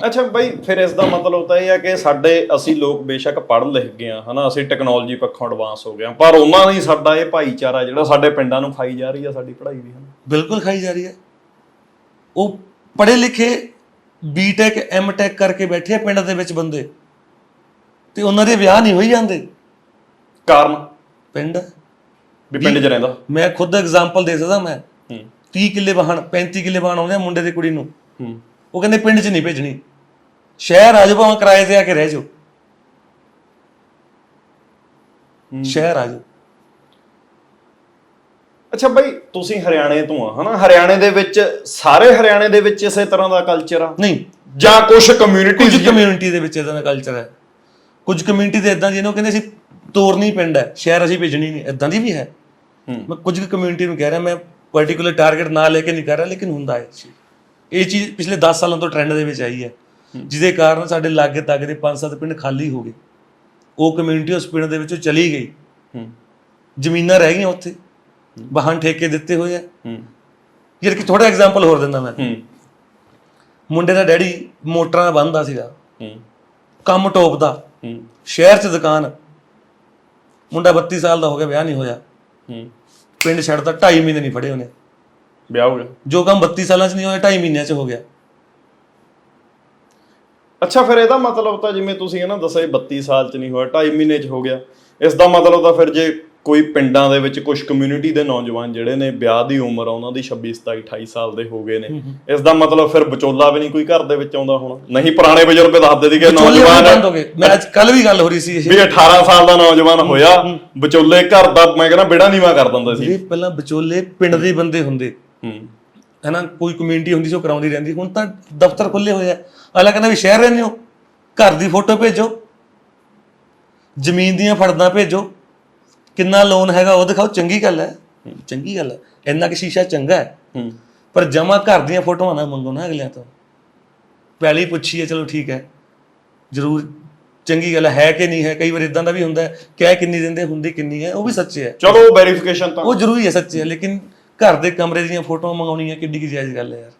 ਅੱਛਾ ਬਾਈ ਫਿਰ ਇਸ ਦਾ ਮਤਲਬ ਤਾਂ ਇਹ ਹੈ ਕਿ ਸਾਡੇ ਅਸੀਂ ਲੋਕ ਬੇਸ਼ੱਕ ਪੜ੍ਹ ਲਿਖ ਗਏ ਆ ਹਨਾ? ਅਸੀਂ ਟੈਕਨੋਲੋਜੀ ਪੱਖੋਂ ਐਡਵਾਂਸ ਹੋ ਗਏ ਆ ਪਰ ਉਹਨਾਂ ਦੀ ਸਾਡਾ ਇਹ ਭਾਈਚਾਰਾ ਜਿਹੜਾ ਸਾਡੇ ਪਿੰਡਾਂ ਨੂੰ ਖਾਈ ਜਾ ਰਹੀ ਆ ਸਾਡੀ ਪੜ੍ਹਾਈ ਵੀ ਹਨਾ? ਬਿਲਕੁਲ ਖਾਈ ਜਾ ਰਹੀ ਹੈ। ਉਹ ਪੜ੍ਹੇ ਲਿਖੇ ਬੀਟੈਕ ਐਮਟੈਕ ਕਰਕੇ ਬੈਠੇ ਆ ਪਿੰਡ ਦੇ ਵਿੱਚ ਬੰਦੇ। ਤੇ ਉਹਨਾਂ ਦੇ ਵਿਆਹ ਨਹੀਂ ਹੋਈ ਜਾਂਦੇ। ਕਾਰਨ? ਪਿੰਡ? ਵੀ ਪਿੰਡ 'ਚ ਰਹਿੰਦਾ। ਮੈਂ ਖੁਦ ਐਗਜ਼ਾਮਪਲ ਦੇ ਸਕਦਾ ਮੈਂ। ਹੂੰ। 30 ਕਿੱਲੇ ਵਾਹਣ 35 ਕਿੱਲੇ ਵਾਹਣ ਆਉਂਦੇ ਆ ਮੁੰਡੇ ਤੇ ਕੁੜੀ ਨੂੰ। ਹੂੰ। ਉਹ ਕਹਿੰਦੇ ਪਿੰਡ 'ਚ ਨਹੀਂ ਭੇਜਣੀ। ਸ਼ਹਿਰ ਆ ਜਾਓ ਭਾਵੇਂ ਕਿਰਾਏ ਤੇ ਆ ਕੇ ਰਹਿ ਜਾਓ। ਸ਼ਹਿਰ ਆ ਜਾਓ। ਅੱਛਾ ਬਾਈ ਤੁਸੀਂ ਹਰਿਆਣੇ ਤੋਂ ਆ ਹਨਾ? ਹਰਿਆਣੇ ਦੇ ਵਿੱਚ ਸਾਰੇ ਹਰਿਆਣੇ ਦੇ ਵਿੱਚ ਇਸੇ ਤਰ੍ਹਾਂ ਦਾ ਕਲਚਰ ਆ? ਨਹੀਂ। ਜਾਂ ਕੁਝ ਕਮਿਊਨਿਟੀਜ਼ ਕੁਝ ਕਮਿਊਨਿਟੀ ਦੇ ਵਿੱਚ ਇਦਾਂ ਦਾ ਕਲਚਰ ਹੈ। ਕੁਝ ਕਮਿਊਨਿਟੀ ਦੇ ਇਦਾਂ ਜਿਹਨੂੰ ਕਹਿੰਦੇ ਅਸੀਂ ਤੋਰਨੀ ਪਿੰਡ ਹੈ। ਸ਼ਹਿਰ ਅਸੀਂ ਭੇਜਣੀ ਨਹੀਂ ਇਦਾਂ ਦੀ ਵੀ ਹੈ। ਹੂੰ। ਮੈਂ ਕੁਝ ਕਮਿਊਨਿਟੀ ਨੂੰ ਕਹਿ ਰਿਹਾ ਮੈਂ ਪਾਰਟਿਕੂਲਰ ਟਾਰਗੇਟ ਨਾ ਲੈ ਕੇ ਨਹੀਂ ਕਰ ਰਿਹਾ ਲੇਕਿਨ ਹੁੰਦਾ ਹੈ ਇਹ ਚੀਜ਼ ਪਿਛਲੇ 10 ਸਾਲਾਂ ਤੋਂ ਟ੍ਰੈਂਡ ਦੇ ਵਿੱਚ ਆਈ ਹੈ। ਜਿਹਦੇ ਕਾਰਨ ਸਾਡੇ ਲਾਗੇ ਤੱਕ ਦੇ 5-7 ਪਿੰਡ ਖਾਲੀ ਹੋ ਗਏ। ਉਹ ਕਮਿਊਨਿਟੀ ਉਸ ਪਿੰਡ ਦੇ ਵਿੱਚੋਂ ਚਲੀ ਗਈ। ਹੂੰ। ਜ਼ਮੀਨਾਂ ਰਹਿ ਗਈਆਂ ਉੱਥੇ। ਵਾਹਨ ਠੇਕੇ ਦਿੱਤੇ ਹੋਏ ਆ। ਹੂੰ। ਯਾਰ ਕਿ ਥੋੜਾ ਐਗਜ਼ਾਮਪਲ ਹੋਰ ਦਿੰਦਾ ਮੈਂ। ਹੂੰ। ਮੁੰਡੇ ਦਾ ਡੈਡੀ ਮੋਟਰਾਂ ਬੰਨਦਾ ਸੀਗਾ। ਹੂੰ। ਕੰਮ ਟੋਪ ਦਾ। ਹੂੰ। ਸ਼ਹਿਰ 'ਚ ਦੁਕਾਨ। ਮੁੰਡਾ 32 ਸਾਲ ਦਾ ਹੋ ਗਿਆ ਵਿਆਹ ਨਹੀਂ ਹੋਇਆ। ਹੂੰ। ਪਿੰਡ ਛੱਡਦਾ 2.5 ਮਹੀਨੇ ਨਹੀਂ ਫੜੇ ਉਹਨੇ। ਵਿਆਹ ਹੋ ਗਿਆ। ਜੋ ਕੰਮ 32 ਸਾਲਾਂ 'ਚ ਨਹੀਂ ਹੋਇਆ 2.5 ਮਹੀਨਿਆਂ 'ਚ ਹੋ ਗਿਆ। ਅੱਛਾ ਫਿਰ ਇਹਦਾ ਮਤਲਬ ਤਾਂ ਜਿਵੇਂ ਤੁਸੀਂ ਇਹਨਾਂ ਦੱਸਿਆ ਵੀ 32 ਸਾਲ ਚ ਨਹੀਂ ਹੋਇਆ 2.5 ਮਹੀਨੇ ਚ ਹੋ ਗਿਆ। ਇਸ ਦਾ ਮਤਲਬ ਤਾਂ ਫਿਰ ਜੇ ਕੋਈ ਪਿੰਡਾਂ ਦੇ ਵਿੱਚ ਕੁਝ ਕਮਿਊਨਿਟੀ ਦੇ ਨੌਜਵਾਨ ਜਿਹੜੇ ਨੇ ਵਿਆਹ ਦੀ ਉਮਰ ਆ ਉਹਨਾਂ ਦੀ 26 27 28 ਸਾਲ ਦੇ ਹੋ ਗਏ ਨੇ। ਇਸ ਦਾ ਮਤਲਬ ਫਿਰ ਵਿਚੋਲਾ ਵੀ ਨਹੀਂ ਕੋਈ ਘਰ ਦੇ ਵਿੱਚ ਆਉਂਦਾ ਹੋਣਾ। ਨਹੀਂ ਪੁਰਾਣੇ ਬਜ਼ੁਰਗ ਦੱਸਦੇ ਸੀਗੇ ਨੌਜਵਾਨ ਬੰਦ ਹੋ ਗਏ। ਮੈਂ ਅੱਜ ਕੱਲ ਵੀ ਗੱਲ ਹੋ ਰਹੀ ਸੀ ਇਹ। ਵੀ 18 ਸਾਲ ਦਾ ਨੌਜਵਾਨ ਹੋਇਆ ਵਿਚੋਲੇ ਘਰ ਦਾ ਮੈਂ ਕਹਿੰਦਾ ਬੇੜਾ ਨੀਵਾ ਕਰ ਦਿੰਦਾ ਸੀ। ਪਹਿਲਾਂ ਵਿਚੋਲੇ ਪਿੰਡ ਦੇ ਬੰਦੇ ਹੁੰਦੇ। ਹੂੰ। ਹੈਨਾ ਕੋਈ ਕਮਿਊਨਿਟੀ ਹੁੰਦੀ ਸੀ ਉਹ ਕਰਾਉਂਦੀ ਰਹਿੰਦੀ। ਹੁਣ ਤਾਂ ਦਫ਼ਤਰ ਖੁੱਲੇ ਹੋਏ ਆ। ਅਗਲਾ ਕਹਿੰਦਾ ਵੀ ਸ਼ਹਿਰ ਰਹਿੰਦੇ ਹੋ। ਘਰ ਦੀ ਫੋਟੋ ਭੇਜੋ। ਜ਼ਮੀਨ ਦੀਆਂ ਫੜਦਾਂ ਭੇਜੋ। ਕਿੰਨਾ ਲੋਨ ਹੈਗਾ ਉਹ ਦਿਖਾਓ। ਚੰਗੀ ਗੱਲ ਹੈ। ਚੰਗੀ ਗੱਲ ਹੈ। ਇੰਨਾ ਕਿ ਸ਼ੀਸ਼ਾ ਚੰਗਾ ਹੈ। ਹੂੰ। ਪਰ ਜਮਾ ਘਰ ਦੀਆਂ ਫੋਟੋਆਂ ਨਾ ਮੰਗੋ ਨਾ ਅਗਲਿਆਂ ਤੋਂ। ਪਹਿਲੀ ਪੁੱਛੀਏ ਚਲੋ ਠੀਕ ਹੈ। ਜ਼ਰੂਰ। ਚੰਗੀ ਗੱਲ ਹੈ। ਕਿ ਨਹੀਂ ਹੈ? ਕਈ ਵਾਰ ਇਦਾਂ ਦਾ ਵੀ ਹੁੰਦਾ ਹੈ। ਕਹਿ ਕਿੰਨੀ ਦਿੰਦੇ ਹੁੰਦੀ ਕਿੰਨੀ ਹੈ। ਉਹ ਵੀ ਸੱਚੇ ਹੈ। ਚਲੋ ਵੈਰੀਫਿਕੇਸ਼ਨ ਤਾਂ ਉਹ ਜ਼ਰੂਰੀ ਹੈ ਸੱਚੇ ਹੈ। ਲੇਕਿਨ ਘਰ ਦੇ ਕਮਰੇ ਦੀਆਂ ਫੋਟੋਆਂ ਮੰਗਾਉਣੀਆਂ ਕਿੱਡੀ ਕੀ ਜਾਇਜ਼ ਗੱਲ ਹੈ ਯਾਰ।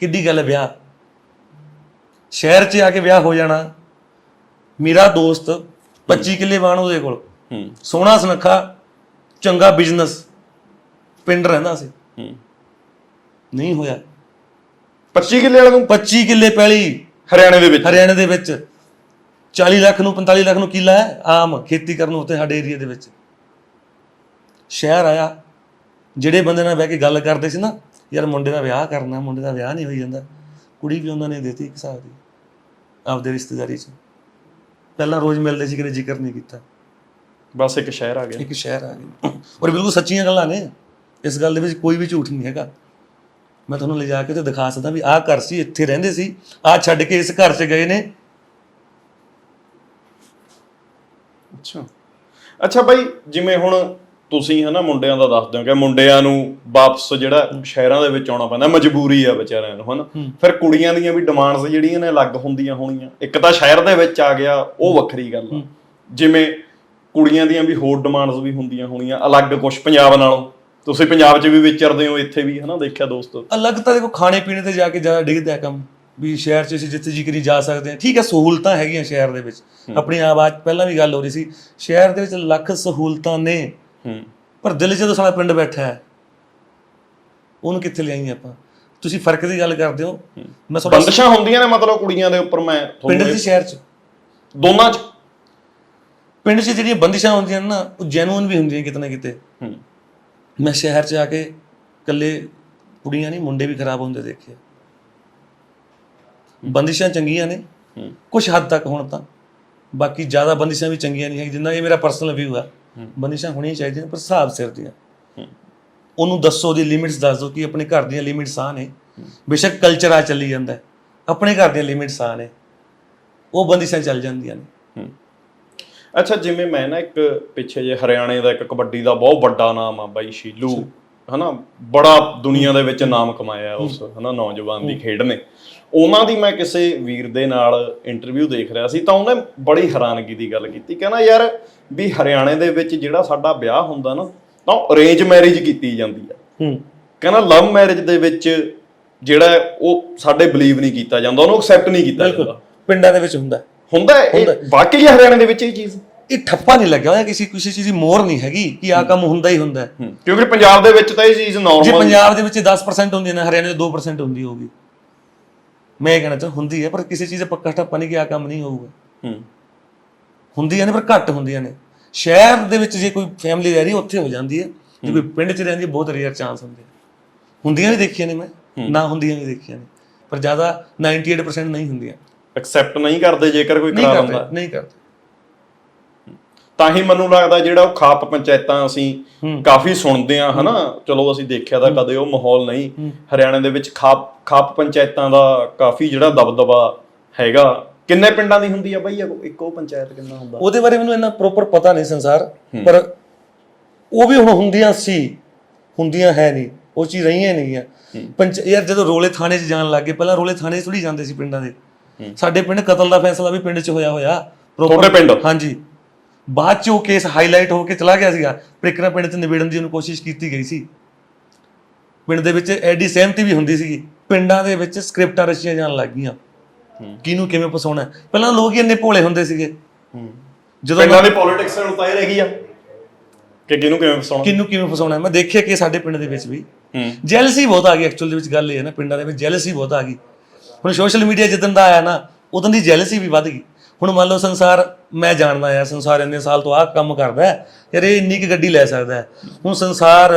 ਕਿੱਡੀ ਗੱਲ ਹੈ ਵਿਆਹ। ਸ਼ਹਿਰ 'ਚ ਆ ਕੇ ਵਿਆਹ ਹੋ ਜਾਣਾ। ਮੇਰਾ ਦੋਸਤ 25 ਕਿੱਲੇ ਬਾਣ ਉਹਦੇ ਕੋਲ। ਹੂੰ। ਸੋਹਣਾ ਸੁਨੱਖਾ ਚੰਗਾ ਬਿਜ਼ਨਸ ਪਿੰਡ ਰਹਿੰਦਾ ਸੀ। ਹੂੰ। ਨਹੀਂ ਹੋਇਆ। 25 ਕਿੱਲੇ ਵਾਲੇ ਨੂੰ? 25 ਕਿੱਲੇ ਪਹਿਲੀ ਹਰਿਆਣੇ ਦੇ ਵਿੱਚ। ਹਰਿਆਣੇ ਦੇ ਵਿੱਚ। 40 ਲੱਖ ਨੂੰ 45 ਲੱਖ ਨੂੰ ਕਿੱਲਾ ਹੈ। ਆਮ ਖੇਤੀ ਕਰਨ ਨੂੰ ਉੱਤੇ ਸਾਡੇ ਏਰੀਆ ਦੇ ਵਿੱਚ। ਸ਼ਹਿਰ ਆਇਆ ਜਿਹੜੇ ਬੰਦੇ ਨਾਲ ਬਹਿ ਕੇ ਗੱਲ ਕਰਦੇ ਸੀ ਨਾ ਯਾਰ ਮੁੰਡੇ ਦਾ ਵਿਆਹ ਕਰਨਾ ਮੁੰਡੇ ਦਾ ਵਿਆਹ ਨਹੀਂ ਹੋਈ ਜਾਂਦਾ ਕੁੜੀ ਵੀ ਉਹਨਾਂ ਨੇ ਦਿੱਤੀ ਇੱਕ ਹਿਸਾਬ ਦੀ ਆਪਦੇ ਰਿਸ਼ਤੇਦਾਰੀ 'ਚ। ਪਹਿਲਾਂ ਰੋਜ਼ ਮਿਲਦੇ ਸੀ ਕਦੇ ਜ਼ਿਕਰ ਨਹੀਂ ਕੀਤਾ। ਬਸ ਇੱਕ ਸ਼ਹਿਰ ਆ ਗਿਆ। ਇੱਕ ਸ਼ਹਿਰ ਆ ਗਿਆ। ਔਰ ਬਿਲਕੁਲ ਸੱਚੀਆਂ ਗੱਲਾਂ ਨੇ। ਇਸ ਗੱਲ ਦੇ ਵਿੱਚ ਕੋਈ ਵੀ ਝੂਠ ਨਹੀਂ ਹੈਗਾ। ਮੈਂ ਤੁਹਾਨੂੰ ਲਿਜਾ ਕੇ ਤੇ ਦਿਖਾ ਸਕਦਾ ਵੀ ਆਹ ਘਰ ਸੀ ਇੱਥੇ ਰਹਿੰਦੇ ਸੀ ਆਹ ਛੱਡ ਕੇ ਇਸ ਘਰ 'ਚ ਗਏ ਨੇ। ਅੱਛਾ। ਅੱਛਾ ਬਾਈ ਜਿਵੇਂ ਹੁਣ ਤੁਸੀਂ ਹਨਾ ਮੁੰਡਿਆਂ ਦਾ ਦੱਸਦੇ ਹੋ ਕਿ ਮੁੰਡਿਆਂ ਨੂੰ ਵਾਪਸ ਜਿਹੜਾ ਸ਼ਹਿਰਾਂ ਦੇ ਵਿੱਚ ਆਉਣਾ ਪੈਂਦਾ ਮਜਬੂਰੀ ਆ ਵਿਚਾਰਿਆਂ ਨੂੰ ਹਨਾ। ਫਿਰ ਕੁੜੀਆਂ ਦੀਆਂ ਵੀ ਡਿਮਾਂਡਸ ਜਿਹੜੀਆਂ ਨੇ ਅਲੱਗ ਹੁੰਦੀਆਂ ਹੋਣੀਆਂ। ਇੱਕ ਤਾਂ ਸ਼ਹਿਰ ਦੇ ਵਿੱਚ ਆ ਗਿਆ ਉਹ ਵੱਖਰੀ ਗੱਲ ਆ। ਜਿਵੇਂ ਕੁੜੀਆਂ ਦੀਆਂ ਵੀ ਹੋਰ ਡਿਮਾਂਡਸ ਵੀ ਹੁੰਦੀਆਂ ਹੋਣੀਆਂ ਅਲੱਗ ਕੁਝ ਪੰਜਾਬ ਨਾਲੋਂ। ਤੁਸੀਂ ਪੰਜਾਬ 'ਚ ਵੀ ਵਿਚਰਦੇ ਹੋ ਇੱਥੇ ਵੀ ਹਨਾ ਦੇਖਿਆ ਦੋਸਤੋ? ਅਲੱਗ ਤਾਂ ਦੇਖੋ ਖਾਣੇ ਪੀਣੇ ਤੇ ਜਾ ਕੇ ਜ਼ਿਆਦਾ ਡਿੱਗਦਾ ਕੰਮ। ਵੀ ਸ਼ਹਿਰ 'ਚ ਅਸੀਂ ਜਿੱਥੇ ਜੀ ਕਰੀ ਜਾ ਸਕਦੇ ਹਾਂ। ਠੀਕ ਹੈ ਸਹੂਲਤਾਂ ਹੈਗੀਆਂ ਸ਼ਹਿਰ ਦੇ ਵਿੱਚ। ਆਪਣੀ ਆਵਾਜ਼ ਪਹਿਲਾਂ ਵੀ ਗੱਲ ਹੋ ਰਹੀ ਸੀ ਸ਼ਹਿਰ ਦੇ ਵਿੱਚ ਲੱਖ ਸਹੂਲਤਾਂ ਨੇ। ਹੂੰ। ਪਰ ਦਿਲ 'ਚ ਜਦੋਂ ਸਾਡਾ ਪਿੰਡ ਬੈਠਾ ਹੈ ਉਹਨੂੰ ਕਿੱਥੇ ਲਿਆਈਏ ਆਪਾਂ? ਤੁਸੀਂ ਫ਼ਰਕ ਦੀ ਗੱਲ ਕਰਦੇ ਹੋ। ਮੈਂ ਤੁਹਾਡਾ ਬੰਦਸ਼ਾਂ ਹੁੰਦੀਆਂ ਨੇ ਮਤਲਬ ਕੁੜੀਆਂ ਦੇ ਉੱਪਰ ਮੈਂ ਪਿੰਡ ਦੀ ਸ਼ਹਿਰ 'ਚ। ਦੋਨਾਂ 'ਚ। ਪਿੰਡ 'ਚ ਜਿਹੜੀਆਂ ਬੰਦਿਸ਼ਾਂ ਹੁੰਦੀਆਂ ਨੇ ਨਾ ਉਹ ਜੈਨੂਇਨ ਵੀ ਹੁੰਦੀਆਂ ਕਿਤੇ ਨਾ ਕਿਤੇ। ਹੂੰ। ਮੈਂ ਸ਼ਹਿਰ 'ਚ ਆ ਕੇ ਇਕੱਲੇ ਕੁੜੀਆਂ ਨਹੀਂ ਮੁੰਡੇ ਵੀ ਖਰਾਬ ਹੁੰਦੇ ਦੇਖੇ। ਬੰਦਿਸ਼ਾਂ ਚੰਗੀਆਂ ਨੇ। ਹੂੰ। ਕੁਝ ਹੱਦ ਤੱਕ ਹੁਣ ਤਾਂ। ਬਾਕੀ ਜ਼ਿਆਦਾ ਬੰਦਿਸ਼ਾਂ ਵੀ ਚੰਗੀਆਂ ਨਹੀਂ ਹੈ ਜਿੰਨਾ ਇਹ ਮੇਰਾ ਪਰਸਨਲ ਵਿਊ ਆ। ਬੰਦਿਸ਼ਾਂ ਹੋਣੀਆਂ ਚਾਹੀਦੀਆਂ ਪਰ ਹਿਸਾਬ ਸਿਰ ਦੀਆਂ। ਉਹਨੂੰ ਦੱਸੋ ਉਹਦੀ ਲਿਮਿਟਸ ਦੱਸ ਦਿਓ ਕਿ ਆਪਣੇ ਘਰ ਦੀਆਂ ਲਿਮਿਟਸ ਆ ਨੇ। ਬੇਸ਼ੱਕ ਕਲਚਰ ਆ ਚੱਲੀ ਜਾਂਦਾ ਆਪਣੇ ਘਰ ਦੀਆਂ ਲਿਮਿਟਸ ਆ ਨੇ। ਉਹ ਬੰਦਿਸ਼ਾਂ ਚੱਲ ਜਾਂਦੀਆਂ ਨੇ। ਅੱਛਾ ਜਿਵੇਂ ਮੈਂ ਨਾ ਇੱਕ ਪਿੱਛੇ ਜੇ ਹਰਿਆਣੇ ਦਾ ਇੱਕ ਕਬੱਡੀ ਦਾ ਬਹੁਤ ਵੱਡਾ ਨਾਮ ਆ ਬਾਈ ਸ਼ੀਲੂ। ਹਨਾ ਬੜਾ ਦੁਨੀਆ ਦੇ ਵਿੱਚ ਨਾਮ ਕਮਾਇਆ ਉਸ ਹਨਾ ਨੌਜਵਾਨ ਦੀ ਖੇਡ ਨੇ। ਉਹਨਾਂ ਦੀ ਮੈਂ ਕਿਸੇ ਵੀਰ ਦੇ ਨਾਲ ਇੰਟਰਵਿਊ ਦੇਖ ਰਿਹਾ ਸੀ ਤਾਂ ਉਹਨੇ ਬੜੀ ਹੈਰਾਨਗੀ ਦੀ ਗੱਲ ਕੀਤੀ। ਕਹਿੰਦਾ ਯਾਰ ਵੀ ਹਰਿਆਣੇ ਦੇ ਵਿੱਚ ਜਿਹੜਾ ਸਾਡਾ ਵਿਆਹ ਹੁੰਦਾ ਨਾ ਤਾਂ ਅਰੇਂਜ ਮੈਰਿਜ ਕੀਤੀ ਜਾਂਦੀ ਆ ਹੂੰ। ਕਹਿੰਦਾ ਲਵ ਮੈਰਿਜ ਦੇ ਵਿੱਚ ਜਿਹੜਾ ਉਹ ਸਾਡੇ ਬਲੀਵ ਨਹੀਂ ਕੀਤਾ ਜਾਂਦਾ ਉਹਨੂੰ ਐਕਸੈਪਟ ਨਹੀਂ ਕੀਤਾ ਜਾਂਦਾ। ਪਿੰਡਾਂ ਦੇ ਵਿੱਚ ਹੁੰਦਾ। ਹੁੰਦਾ ਇਹ ਵਾਕਈ ਹਰਿਆਣੇ ਦੇ ਵਿੱਚ ਇਹ ਚੀਜ਼? ਇਹ ਠੱਪਾ ਨਹੀਂ ਲੱਗਿਆ ਹੋਇਆ ਕਿਸੇ ਕਿਸੇ ਚੀਜ਼ ਦੀ ਮੋਹਰ ਨਹੀਂ ਹੈਗੀ ਕਿ ਆ ਕੰਮ ਹੁੰਦਾ ਹੀ ਹੁੰਦਾ ਹੈ। ਕਿਉਂਕਿ ਪੰਜਾਬ ਦੇ ਵਿੱਚ ਤਾਂ ਇਹ ਚੀਜ਼ ਜੇ ਨਾਰਮਲ ਪੰਜਾਬ ਦੇ ਵਿੱਚ 10% ਹੁੰਦੀ ਹੈ ਨਾ ਹਰਿਆਣੇ 'ਚ 2% ਹੁੰਦੀ ਹੋਊਗੀ। ਮੈਂ ਇਹ ਕਹਿਣਾ ਚਾਹੁੰਦਾ ਹੁੰਦੀ ਹੈ ਪਰ ਕਿਸੇ ਚੀਜ਼ ਦਾ ਪੱਕਾ ਠੱਪਾ ਨਹੀਂ ਕਿ ਆ ਕੰਮ ਨਹੀਂ ਹੋਊਗਾ। ਹੂੰ। ਹੁੰਦੀਆਂ ਨੇ ਪਰ ਘੱਟ ਹੁੰਦੀਆਂ ਨੇ। ਸ਼ਹਿਰ ਦੇ ਵਿੱਚ ਜੇ ਕੋਈ ਫੈਮਿਲੀ ਰਹਿ ਰਹੀ ਹੈ, ਉੱਥੇ ਹੋ ਜਾਂਦੀ ਹੈ। ਜੇ ਕੋਈ ਪਿੰਡ 'ਚ ਰਹਿੰਦੀ ਹੈ ਬਹੁਤ ਰੇਅਰ ਚਾਂਸ ਹੁੰਦੇ ਆ ਹੁੰਦੀਆਂ ਵੀ ਦੇਖੀਆਂ ਨੇ ਮੈਂ ਨਾ ਹੁੰਦੀਆਂ ਵੀ ਦੇਖੀਆਂ ਨੇ। ਪਰ ਜ਼ਿਆਦਾ 98% ਨਹੀਂ ਹੁੰਦੀਆਂ। ਐਕਸੈਪਟ ਨਹੀਂ ਕਰਦੇ ਜੇਕਰ ਕੋਈ ਨਹੀਂ ਕਰਾ ਕਰਦੇ ਦਿੰਦਾ ਨਹੀਂ ਕਰਦੇ। ਤਾਂ ਹੀ ਮੈਨੂੰ ਲੱਗਦਾ ਜਿਹੜਾ ਉਹ ਖਾਪ ਪੰਚਾਇਤਾਂ ਅਸੀਂ ਕਾਫੀ ਸੁਣਦੇ ਆ ਹਨਾ? ਚਲੋ ਅਸੀਂ ਦੇਖਿਆ ਤਾਂ ਕਦੇ ਉਹ ਮਾਹੌਲ ਨਹੀਂ। ਹਰਿਆਣੇ ਦੇ ਵਿੱਚ ਖਾਪ ਖਾਪ ਪੰਚਾਇਤਾਂ ਦਾ ਕਾਫੀ ਜਿਹੜਾ ਦਬਦਬਾ ਹੈਗਾ। ਕਿੰਨੇ ਪਿੰਡਾਂ ਦੀ ਹੁੰਦੀ ਆ ਬਈ? ਇੱਕੋ ਪੰਚਾਇਤ ਕਿੰਨਾ ਹੁੰਦਾ? ਉਹਦੇ ਬਾਰੇ ਮੈਨੂੰ ਇੰਨਾ ਪ੍ਰੋਪਰ ਪਤਾ ਨਹੀਂ ਸੰਸਾਰ ਪਰ ਉਹ ਵੀ ਹੁਣ ਹੁੰਦੀਆਂ ਸੀ ਹੁੰਦੀਆਂ ਹੈ ਨਹੀਂ। ਉਹ ਚੀਜ਼ ਰਹੀਆਂ ਨਹੀਂ ਆ ਪੰਚ ਯਾਰ ਜਦੋਂ ਰੋਲੇ ਥਾਣੇ 'ਚ ਜਾਣ ਲੱਗੇ ਪਹਿਲਾਂ ਰੋਲੇ ਥਾਣੇ 'ਚ ਥੋੜੀ ਜਾਂਦੇ ਸੀ ਪਿੰਡਾਂ ਦੇ। ਸਾਡੇ ਪਿੰਡ ਕਤਲ ਦਾ ਫੈਸਲਾ ਵੀ ਪਿੰਡ 'ਚ ਹੋਇਆ ਹੋਇਆ। ਤੁਹਾਡੇ ਪਿੰਡ? ਹਾਂਜੀ। ਬਾਅਦ 'ਚ ਉਹ ਕੇਸ ਹਾਈਲਾਈਟ ਹੋ ਕੇ ਚਲਾ ਗਿਆ ਸੀਗਾ ਪ੍ਰਿਕਰਾ ਪਿੰਡ 'ਚ ਨਿਬੇੜਨ ਦੀ ਉਹਨੂੰ ਕੋਸ਼ਿਸ਼ ਕੀਤੀ ਗਈ ਸੀ। ਪਿੰਡ ਦੇ ਵਿੱਚ ਐਡੀ ਸਹਿਮਤੀ ਵੀ ਹੁੰਦੀ ਸੀਗੀ ਪਿੰਡਾਂ ਦੇ ਵਿੱਚ ਸਕ੍ਰਿਪਟਾਂ ਰਚੀਆਂ ਜਾਣ ਲੱਗ ਗਈਆਂ। ਕਿਹਨੂੰ ਕਿਵੇਂ ਫਸਾਉਣਾ? ਹੈ। ਪਹਿਲਾਂ ਲੋਕ ਹੀ ਇੰਨੇ ਭੋਲੇ ਹੁੰਦੇ ਸੀਗੇ। ਜਦੋਂ ਪਿੰਡਾਂ ਦੀ ਪੋਲਿਟਿਕਸ ਹੁਣ ਤਾਂ ਇਹ ਰਹਿ ਗਈ ਆ। ਕਿ ਕਿਹਨੂੰ ਕਿਵੇਂ ਫਸਾਉਣਾ? ਕਿਹਨੂੰ ਕਿਵੇਂ ਫਸਾਉਣਾ। ਮੈਂ ਦੇਖਿਆ ਕਿ ਸਾਡੇ ਪਿੰਡ ਦੇ ਵਿੱਚ ਵੀ ਹੂੰ। ਜੈਲਸੀ ਬਹੁਤ ਆ ਗਈ। ਐਕਚੁਅਲ ਦੇ ਵਿੱਚ ਗੱਲ ਇਹ ਹੈ ਨਾ ਪਿੰਡਾਂ ਦੇ ਵਿੱਚ ਜੈਲਸੀ ਬਹੁਤ ਆ ਗਈ। ਹੁਣ ਸੋਸ਼ਲ ਮੀਡੀਆ ਜਿੱਦਣ ਦਾ ਆਇਆ ਨਾ ਉਦੋਂ ਦੀ ਜੈਲਸੀ ਵੀ ਵੱਧ ਗਈ। ਹੁਣ ਮੰਨ ਲਓ ਸੰਸਾਰ ਮੈਂ ਜਾਣਦਾ ਆ ਸੰਸਾਰ ਇੰਨੇ ਸਾਲ ਤੋਂ ਆਹ ਕੰਮ ਕਰਦਾ ਹੈ ਯਾਰ ਇਹ ਇੰਨੀ ਕੁ ਗੱਡੀ ਲੈ ਸਕਦਾ ਹੈ। ਹੁਣ ਸੰਸਾਰ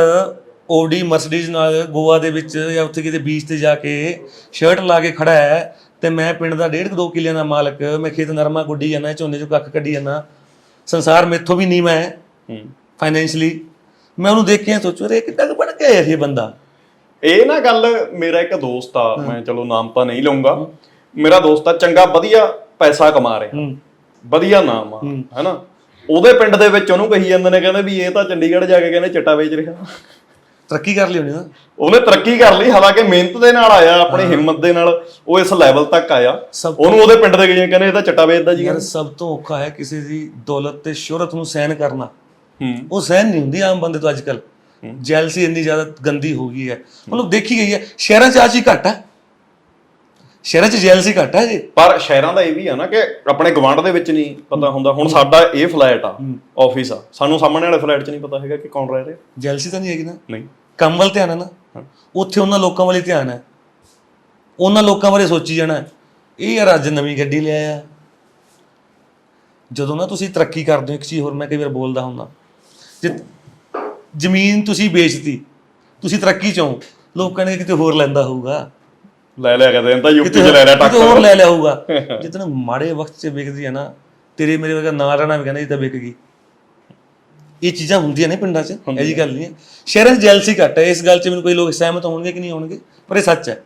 ਓਡੀ ਮਰਸੀਡੀਜ਼ ਨਾਲ ਗੋਆ ਦੇ ਵਿੱਚ ਜਾਂ ਉੱਥੇ ਕਿਤੇ ਬੀਚ ਤੇ ਜਾ ਕੇ ਸ਼ਰਟ ਲਾ ਕੇ ਖੜਾ ਹੈ ਤੇ ਮੈਂ ਪਿੰਡ ਦਾ 1.5 2 ਕਿੱਲਿਆਂ ਦਾ ਮਾਲਕ ਮੈਂ ਖੇਤ ਨਰਮਾ ਗੁੱਡੀ ਜਾਂਦਾ ਝੋਨੇ ਚੋਂ ਕੱਖ ਕੱਢੀ ਜਾਂਦਾ। ਸੰਸਾਰ ਮੇਥੋਂ ਵੀ ਨੀਵਾਂ ਹੈ। ਹੂੰ। ਫਾਈਨੈਂਸ਼ਲੀ ਮੈਂ ਉਹਨੂੰ ਦੇਖ ਕੇ ਸੋਚੂ ਰੇ ਕਿੱਦਾਂ ਕੁ ਬਣ ਗਿਆ ਇਹ ਬੰਦਾ? ਇਹ ਨਾ ਗੱਲ ਮੇਰਾ ਇੱਕ ਦੋਸਤ ਆ ਮੈਂ ਚਲੋ ਨਾਮ ਤਾਂ ਨਹੀਂ ਲਵਾਂਗਾ ਮੇਰਾ ਦੋਸਤ ਆ ਚੰਗਾ ਵਧੀਆ। ਪੈਸਾ ਕਮਾ ਰਿਹਾ। ਵਧੀਆ ਨਾਮ ਆ ਹੈਨਾ? ਉਹਦੇ ਪਿੰਡ ਦੇ ਵਿੱਚ ਉਹਨੂੰ ਕਹੀ ਜਾਂਦੇ ਨੇ ਕਹਿੰਦੇ ਵੀ ਇਹ ਤਾਂ ਚੰਡੀਗੜ੍ਹ ਜਾ ਕੇ ਕਹਿੰਦੇ ਚਿੱਟਾ ਵੇਚ ਰਿਹਾ। ਤਰੱਕੀ ਕਰ ਲਈ ਹੋਣੀ ਨਾ। ਉਹਨੇ ਤਰੱਕੀ ਕਰ ਲਈ ਹਾਲਾਂਕਿ ਮਿਹਨਤ ਦੇ ਨਾਲ ਆਇਆ ਆਪਣੀ ਹਿੰਮਤ ਦੇ ਨਾਲ ਉਹ ਇਸ ਲੈਵਲ ਤੱਕ ਆਇਆ। ਸਭ ਉਹਨੂੰ ਉਹਦੇ ਪਿੰਡ ਦੇ ਗਏ ਕਹਿੰਦੇ ਇਹ ਤਾਂ ਚਿੱਟਾ ਵੇਚਦਾ ਜੀ। ਯਾਰ ਸਭ ਤੋਂ ਔਖਾ ਹੈ ਕਿਸੇ ਦੀ ਦੌਲਤ ਤੇ ਸ਼ੋਹਰਤ ਨੂੰ ਸਹਿਨ ਕਰਨਾ। ਉਹ ਸਹਿਨ ਨਹੀਂ ਹੁੰਦੀ ਆਮ ਬੰਦੇ ਤੋਂ ਅੱਜ ਕੱਲ ਜੈਲਸੀ ਇੰਨੀ ਜ਼ਿਆਦਾ ਗੰਦੀ ਹੋ ਗਈ ਹੈ। ਮਤਲਬ ਦੇਖੀ ਗਈ ਹੈ ਸ਼ਹਿਰਾਂ 'ਚ ਆ ਚੀਜ਼ ਘੱਟ ਹੈ। ਸ਼ਹਿਰਾਂ 'ਚ ਜੈਲਸੀ ਘੱਟ ਹੈ ਜੀ ਪਰ ਸ਼ਹਿਰਾਂ ਦਾ ਇਹ ਵੀ ਆ ਨਾ ਕਿ ਆਪਣੇ ਗਵਾਂਢ ਦੇ ਵਿੱਚ ਨਹੀਂ ਪਤਾ ਹੁੰਦਾ। ਹੁਣ ਸਾਡਾ ਇਹ ਫਲੈਟ ਆ ਆਫਿਸ ਆ। ਸਾਨੂੰ ਸਾਹਮਣੇ ਵਾਲੇ ਫਲੈਟ 'ਚ ਨਹੀਂ ਪਤਾ ਹੈਗਾ ਕਿ ਕੌਣ ਰਹਿ ਰਿਹਾ। ਜੈਲਸੀ ਤਾਂ ਨਹੀਂ ਹੈਗੀ ਨਾ? ਨਹੀਂ। ਕੰਮ ਵੱਲ ਧਿਆਨ ਹੈ ਨਾ। ਉੱਥੇ ਉਹਨਾਂ ਲੋਕਾਂ ਵਾਲੇ ਧਿਆਨ ਹੈ ਉਹਨਾਂ ਲੋਕਾਂ ਬਾਰੇ ਸੋਚੀ ਜਾਣਾ। ਇਹ ਯਾਰ ਅੱਜ ਨਵੀਂ ਗੱਡੀ ਲਿਆਇਆ ਜਦੋਂ ਨਾ ਤੁਸੀਂ ਤਰੱਕੀ ਕਰਦੇ ਹੋ ਇੱਕ ਚੀਜ਼ ਹੋਰ ਮੈਂ ਕਈ ਵਾਰ ਬੋਲਦਾ ਹੁੰਦਾ। ਜੇ ਜ਼ਮੀਨ ਤੁਸੀਂ ਵੇਚਤੀ ਤੁਸੀਂ ਤਰੱਕੀ ਚੋਂ ਲੋਕਾਂ ਨੇ ਕਿਤੇ ਹੋਰ ਲੈਂਦਾ ਹੋਊਗਾ। ਲੈ ਲਿਆ ਕਦੇ ਤਾਂ ਯੂਪੀ 'ਚ ਲੈ ਲਿਆ ਕਿਤੇ ਹੋਰ ਲੈ ਲਿਆ ਹੋਊਗਾ। ਜਿੱਦਣ ਮਾੜੇ ਵਕਤ 'ਚ ਵਿਕਦੀ ਹੈ ਨਾ ਤੇਰੇ ਮੇਰੇ ਵਰਗਾ ਨਾਂ ਰਹਿਣਾ ਵੀ ਕਹਿੰਦਾ ਇਹ ਤਾਂ ਵਿਕ ਗਈ। ਇਹ ਚੀਜ਼ਾਂ ਹੁੰਦੀਆਂ ਨੇ ਪਿੰਡਾਂ 'ਚ ਇਹ ਜੀ ਗੱਲ ਨਹੀਂ ਹੈ। ਸ਼ਹਿਰਾਂ 'ਚ ਜੈਲਸੀ ਘੱਟ ਹੈ। ਇਸ ਗੱਲ 'ਚ ਮੈਨੂੰ ਕੋਈ ਲੋਕ ਸਹਿਮਤ ਹੋਣਗੇ ਕਿ ਨਹੀਂ ਹੋਣਗੇ? ਪਰ ਇਹ ਸੱਚ ਹੈ।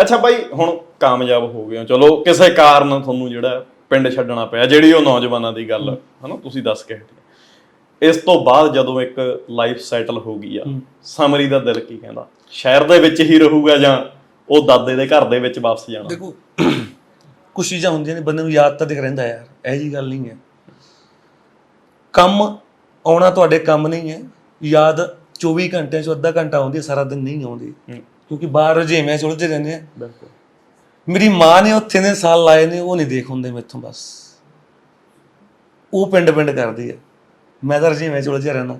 ਅੱਛਾ ਬਾਈ ਹੁਣ ਕਾਮਯਾਬ ਹੋ ਗਏ ਹੋ। ਚਲੋ ਕਿਸੇ ਕਾਰਨ ਤੁਹਾਨੂੰ ਜਿਹੜਾ ਪਿੰਡ ਛੱਡਣਾ ਪਿਆ ਜਿਹੜੀ ਉਹ ਨੌਜਵਾਨਾਂ ਦੀ ਗੱਲ ਹਨਾ ਤੁਸੀਂ ਦੱਸ ਕੇ ਹਟੇ। ਇਸ ਤੋਂ ਬਾਅਦ ਜਦੋਂ ਇੱਕ ਲਾਈਫ ਸੈਟਲ ਹੋ ਗਈ ਆ ਸਮਰੀ ਦਾ ਦਿਲ ਕੀ ਕਹਿੰਦਾ? ਸ਼ਹਿਰ ਦੇ ਵਿੱਚ ਹੀ ਰਹੂਗਾ ਜਾਂ ਉਹ ਦਾਦੇ ਦੇ ਘਰ ਦੇ ਵਿੱਚ ਵਾਪਸ ਜਾਣਾ। ਦੇਖੋ ਕੁਛ ਚੀਜ਼ਾਂ ਹੁੰਦੀਆਂ ਨੇ ਬੰਦੇ ਨੂੰ ਯਾਦ ਤਾਂ ਦਿਖ ਰਹਿੰਦਾ ਯਾਰ ਇਹ ਜੀ ਗੱਲ ਨਹੀਂ ਹੈ। ਕੰਮ ਆਉਣਾ ਤੁਹਾਡੇ ਕੰਮ ਨਹੀਂ ਹੈ ਯਾਦ 24 ਘੰਟਿਆਂ 'ਚ ਅੱਧਾ ਘੰਟਾ ਆਉਂਦੀ ਹੈ ਸਾਰਾ ਦਿਨ ਨਹੀਂ ਆਉਂਦੀ। ਕਿਉਂਕਿ ਬਾਹਰ ਰਜੇਵੇਂ ਚ ਉਲਝੇ ਰਹਿੰਦੇ ਆ। ਬਿਲਕੁਲ। ਮੇਰੀ ਮਾਂ ਨੇ ਉੱਥੇ ਦੇ ਸਾਲ ਲਾਏ ਨੇ ਉਹ ਨਹੀਂ ਦੇਖ ਹੁੰਦੇ ਮੈਥੋਂ ਬਸ। ਉਹ ਪਿੰਡ ਪਿੰਡ ਕਰਦੀ ਹੈ। ਮੈਂ ਤਾਂ ਰਜੇਵੇਂ ਚ ਉਲਝਿਆ ਰਹਿਣਾ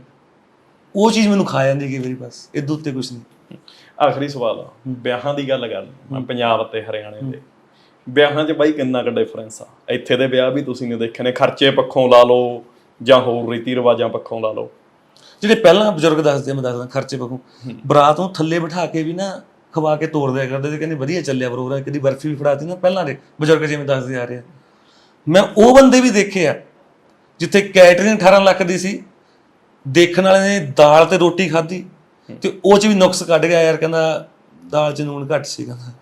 ਉਹ ਚੀਜ਼ ਮੈਨੂੰ ਖਾ ਜਾਂਦੀ ਕਈ ਵਾਰੀ ਬਸ ਇਦੋਂ ਉੱਤੇ ਕੁਝ ਨਹੀਂ। ਆਖਰੀ ਸਵਾਲ ਆ ਵਿਆਹਾਂ ਦੀ ਗੱਲ ਕਰ ਮੈਂ ਪੰਜਾਬ ਤੇ ਹਰਿਆਣੇ ਦੇ। ਵਿਆਹਾਂ 'ਚ ਬਾਈ ਕਿੰਨਾ ਕੁ ਡਿਫਰੈਂਸ ਆ? ਇੱਥੇ ਦੇ ਵਿਆਹ ਵੀ ਤੁਸੀਂ ਨੇ ਦੇਖੇ ਨੇ ਖਰਚੇ ਪੱਖੋਂ ਲਾ ਲਓ ਜਾਂ ਹੋਰ ਰੀਤੀ ਰਿਵਾਜਾਂ ਪੱਖੋਂ ਲਾ ਲਓ। ਜਿਹੜੇ ਪਹਿਲਾਂ ਬਜ਼ੁਰਗ ਦੱਸਦੇ ਮੈਂ ਦੱਸਦਾ ਖਰਚੇ ਬਖੂ ਬਰਾਤ ਨੂੰ ਥੱਲੇ ਬਿਠਾ ਕੇ ਵੀ ਨਾ ਖਵਾ ਕੇ ਤੋੜ ਦਿਆ ਕਰਦੇ ਤੇ ਕਹਿੰਦੇ ਵਧੀਆ ਚੱਲਿਆ ਪ੍ਰੋਗਰਾਮ ਕਦੀ ਬਰਫੀ ਵੀ ਫੜਾਤੀ ਨਾ ਪਹਿਲਾਂ ਦੇ ਬਜ਼ੁਰਗ ਜਿਵੇਂ ਦੱਸਦੇ ਆ ਰਹੇ ਆ। ਮੈਂ ਉਹ ਬੰਦੇ ਵੀ ਦੇਖੇ ਆ ਜਿੱਥੇ ਕੈਟਰਿੰਗ 18 ਲੱਖ ਦੀ ਸੀ ਦੇਖਣ ਵਾਲੇ ਨੇ ਦਾਲ ਤੇ ਰੋਟੀ ਖਾਧੀ ਤੇ ਉਹ ਚ ਵੀ ਨੁਕਸ ਕੱਢ ਗਿਆ ਯਾਰ ਕਹਿੰਦਾ ਦਾਲ ਚ ਨੂਣ ਘੱਟ ਸੀ ਕਹਿੰਦਾ।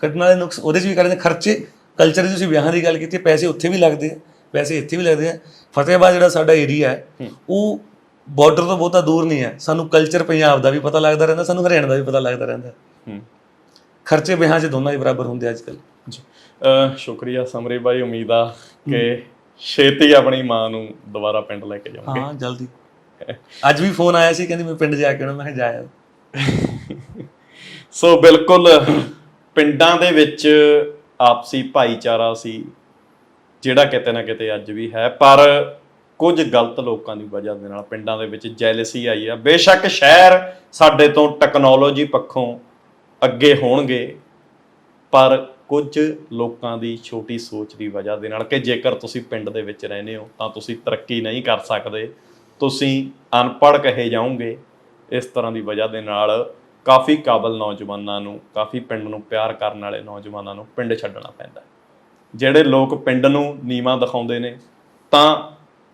ਕੱਢਣ ਵਾਲੇ ਨੁਕਸ ਉਹਦੇ ਚ ਵੀ ਕੱਢਦੇ ਖਰਚੇ ਕਲਚਰ ਦੀ ਤੁਸੀਂ ਵਿਆਹਾਂ ਦੀ ਗੱਲ ਕੀਤੀ ਪੈਸੇ ਉੱਥੇ ਵੀ ਲੱਗਦੇ ਆ ਪੈਸੇ ਇੱਥੇ ਵੀ ਲੱਗਦੇ ਆ। ਫਤਿਹਬਾਦ ਜਿਹੜਾ ਸਾਡਾ ਏਰੀਆ ਹੈ ਉਹ ਬਾਰਡਰ ਤੋਂ ਬਹੁਤਾ ਦੂਰ ਨਹੀਂ ਹੈ। ਸਾਨੂੰ ਕਲਚਰ ਪੰਜਾਬ ਦਾ ਵੀ ਪਤਾ ਲੱਗਦਾ ਰਹਿੰਦਾ ਸਾਨੂੰ ਹਰਿਆਣਾ ਦਾ ਵੀ ਪਤਾ ਲੱਗਦਾ ਰਹਿੰਦਾ। ਖਰਚੇ ਵਿਆਹਾਂ 'ਚ ਦੋਨਾਂ ਹੀ ਬਰਾਬਰ ਹੁੰਦੇ ਅੱਜ ਕੱਲ ਜੀ। ਸ਼ੁਕਰੀਆ ਸਮਰੀ ਬਾਈ ਉਮੀਦ ਆ ਕਿ ਛੇਤੀ ਆਪਣੀ ਮਾਂ ਨੂੰ ਦੁਬਾਰਾ ਪਿੰਡ ਲੈ ਕੇ ਜਾਵਾਂਗੇ ਹਾਂ ਜਲਦੀ। ਅੱਜ ਵੀ ਫੋਨ ਆਇਆ ਸੀ, ਕਹਿੰਦੀ ਮੈਂ ਪਿੰਡ ਜਾ ਕੇ ਆਉਣਾ, ਮੈਂ ਕਿਹਾ ਜਾਇਆ ਸੋ ਬਿਲਕੁਲ, ਪਿੰਡਾਂ ਦੇ ਵਿੱਚ ਆਪਸੀ ਭਾਈਚਾਰਾ ਸੀ, ਜਿਹੜਾ ਕਿਤੇ ਨਾ ਕਿਤੇ ਅੱਜ ਵੀ ਹੈ, ਪਰ ਕੁਝ ਗਲਤ ਲੋਕਾਂ ਦੀ ਵਜ੍ਹਾ ਦੇ ਨਾਲ ਪਿੰਡਾਂ ਦੇ ਵਿੱਚ ਜੈਲਸੀ ਆਈ ਆ। ਬੇਸ਼ੱਕ ਸ਼ਹਿਰ ਸਾਡੇ ਤੋਂ ਟੈਕਨੋਲੋਜੀ ਪੱਖੋਂ ਅੱਗੇ ਹੋਣਗੇ, ਪਰ ਕੁਝ ਲੋਕਾਂ ਦੀ ਛੋਟੀ ਸੋਚ ਦੀ ਵਜ੍ਹਾ ਦੇ ਨਾਲ ਕਿ ਜੇਕਰ ਤੁਸੀਂ ਪਿੰਡ ਦੇ ਵਿੱਚ ਰਹਿੰਦੇ ਹੋ, ਤਾਂ ਤੁਸੀਂ ਤਰੱਕੀ ਨਹੀਂ ਕਰ ਸਕਦੇ। ਤੁਸੀਂ ਅਨਪੜ੍ਹ ਕਹੇ ਜਾਓਗੇ, ਇਸ ਤਰ੍ਹਾਂ ਦੀ ਵਜ੍ਹਾ ਦੇ ਨਾਲ ਕਾਫੀ ਕਾਬਲ ਨੌਜਵਾਨਾਂ ਨੂੰ, ਕਾਫੀ ਪਿੰਡ ਨੂੰ ਪਿਆਰ ਕਰਨ ਵਾਲੇ ਨੌਜਵਾਨਾਂ ਨੂੰ ਪਿੰਡ ਛੱਡਣਾ ਪੈਂਦਾ ਜਿਹੜੇ ਲੋਕ ਪਿੰਡ ਨੂੰ ਨੀਵਾਂ ਦਿਖਾਉਂਦੇ ਨੇ, ਤਾਂ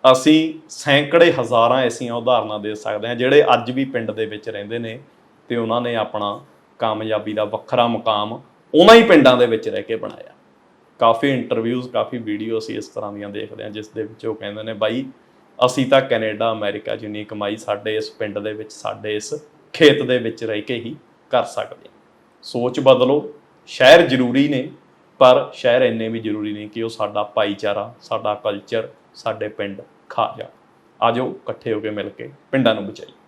ਅਸੀਂ ਸੈਂਕੜੇ ਹਜ਼ਾਰਾਂ ਐਸੀਆਂ ਉਦਾਹਰਨਾਂ ਦੇ ਸਕਦੇ ਹਾਂ, ਜਿਹੜੇ ਅੱਜ ਵੀ ਪਿੰਡ ਦੇ ਵਿੱਚ ਰਹਿੰਦੇ ਨੇ ਤੇ ਉਹਨਾਂ ਨੇ ਆਪਣਾ ਕਾਮਯਾਬੀ ਦਾ ਵੱਖਰਾ ਮੁਕਾਮ ਉਹਨਾਂ ਹੀ ਪਿੰਡਾਂ ਦੇ ਵਿੱਚ ਰਹਿ ਕੇ ਬਣਾਇਆ। ਕਾਫੀ ਇੰਟਰਵਿਊਜ਼ ਕਾਫੀ ਵੀਡੀਓ ਅਸੀਂ ਇਸ ਤਰ੍ਹਾਂ ਦੀਆਂ ਦੇਖਦੇ ਹਾਂ, ਜਿਸ ਦੇ ਵਿੱਚ ਉਹ ਕਹਿੰਦੇ ਨੇ, ਬਾਈ ਅਸੀਂ ਤਾਂ ਕੈਨੇਡਾ, ਅਮਰੀਕਾ ਜਿੰਨੀ ਕਮਾਈ ਸਾਡੇ ਇਸ ਪਿੰਡ ਦੇ ਵਿੱਚ, ਸਾਡੇ ਇਸ ਖੇਤ ਦੇ ਵਿੱਚ ਰਹਿ ਕੇ ਹੀ ਕਰ ਸਕਦੇ ਹਾਂ। ਸੋਚ ਬਦਲੋ, ਸ਼ਹਿਰ ਜ਼ਰੂਰੀ ਨੇ, ਪਰ ਸ਼ਹਿਰ ਇੰਨੇ ਵੀ ਜ਼ਰੂਰੀ ਨਹੀਂ ਕਿ ਉਹ ਸਾਡਾ ਭਾਈਚਾਰਾ, ਸਾਡਾ ਕਲਚਰ ਸਾਡੇ ਪਿੰਡ ਖਾ ਜਾ ਆਜੋ ਇਕੱਠੇ ਹੋ ਕੇ ਮਿਲ ਕੇ ਪਿੰਡਾਂ ਨੂੰ ਬਚਾਈਏ।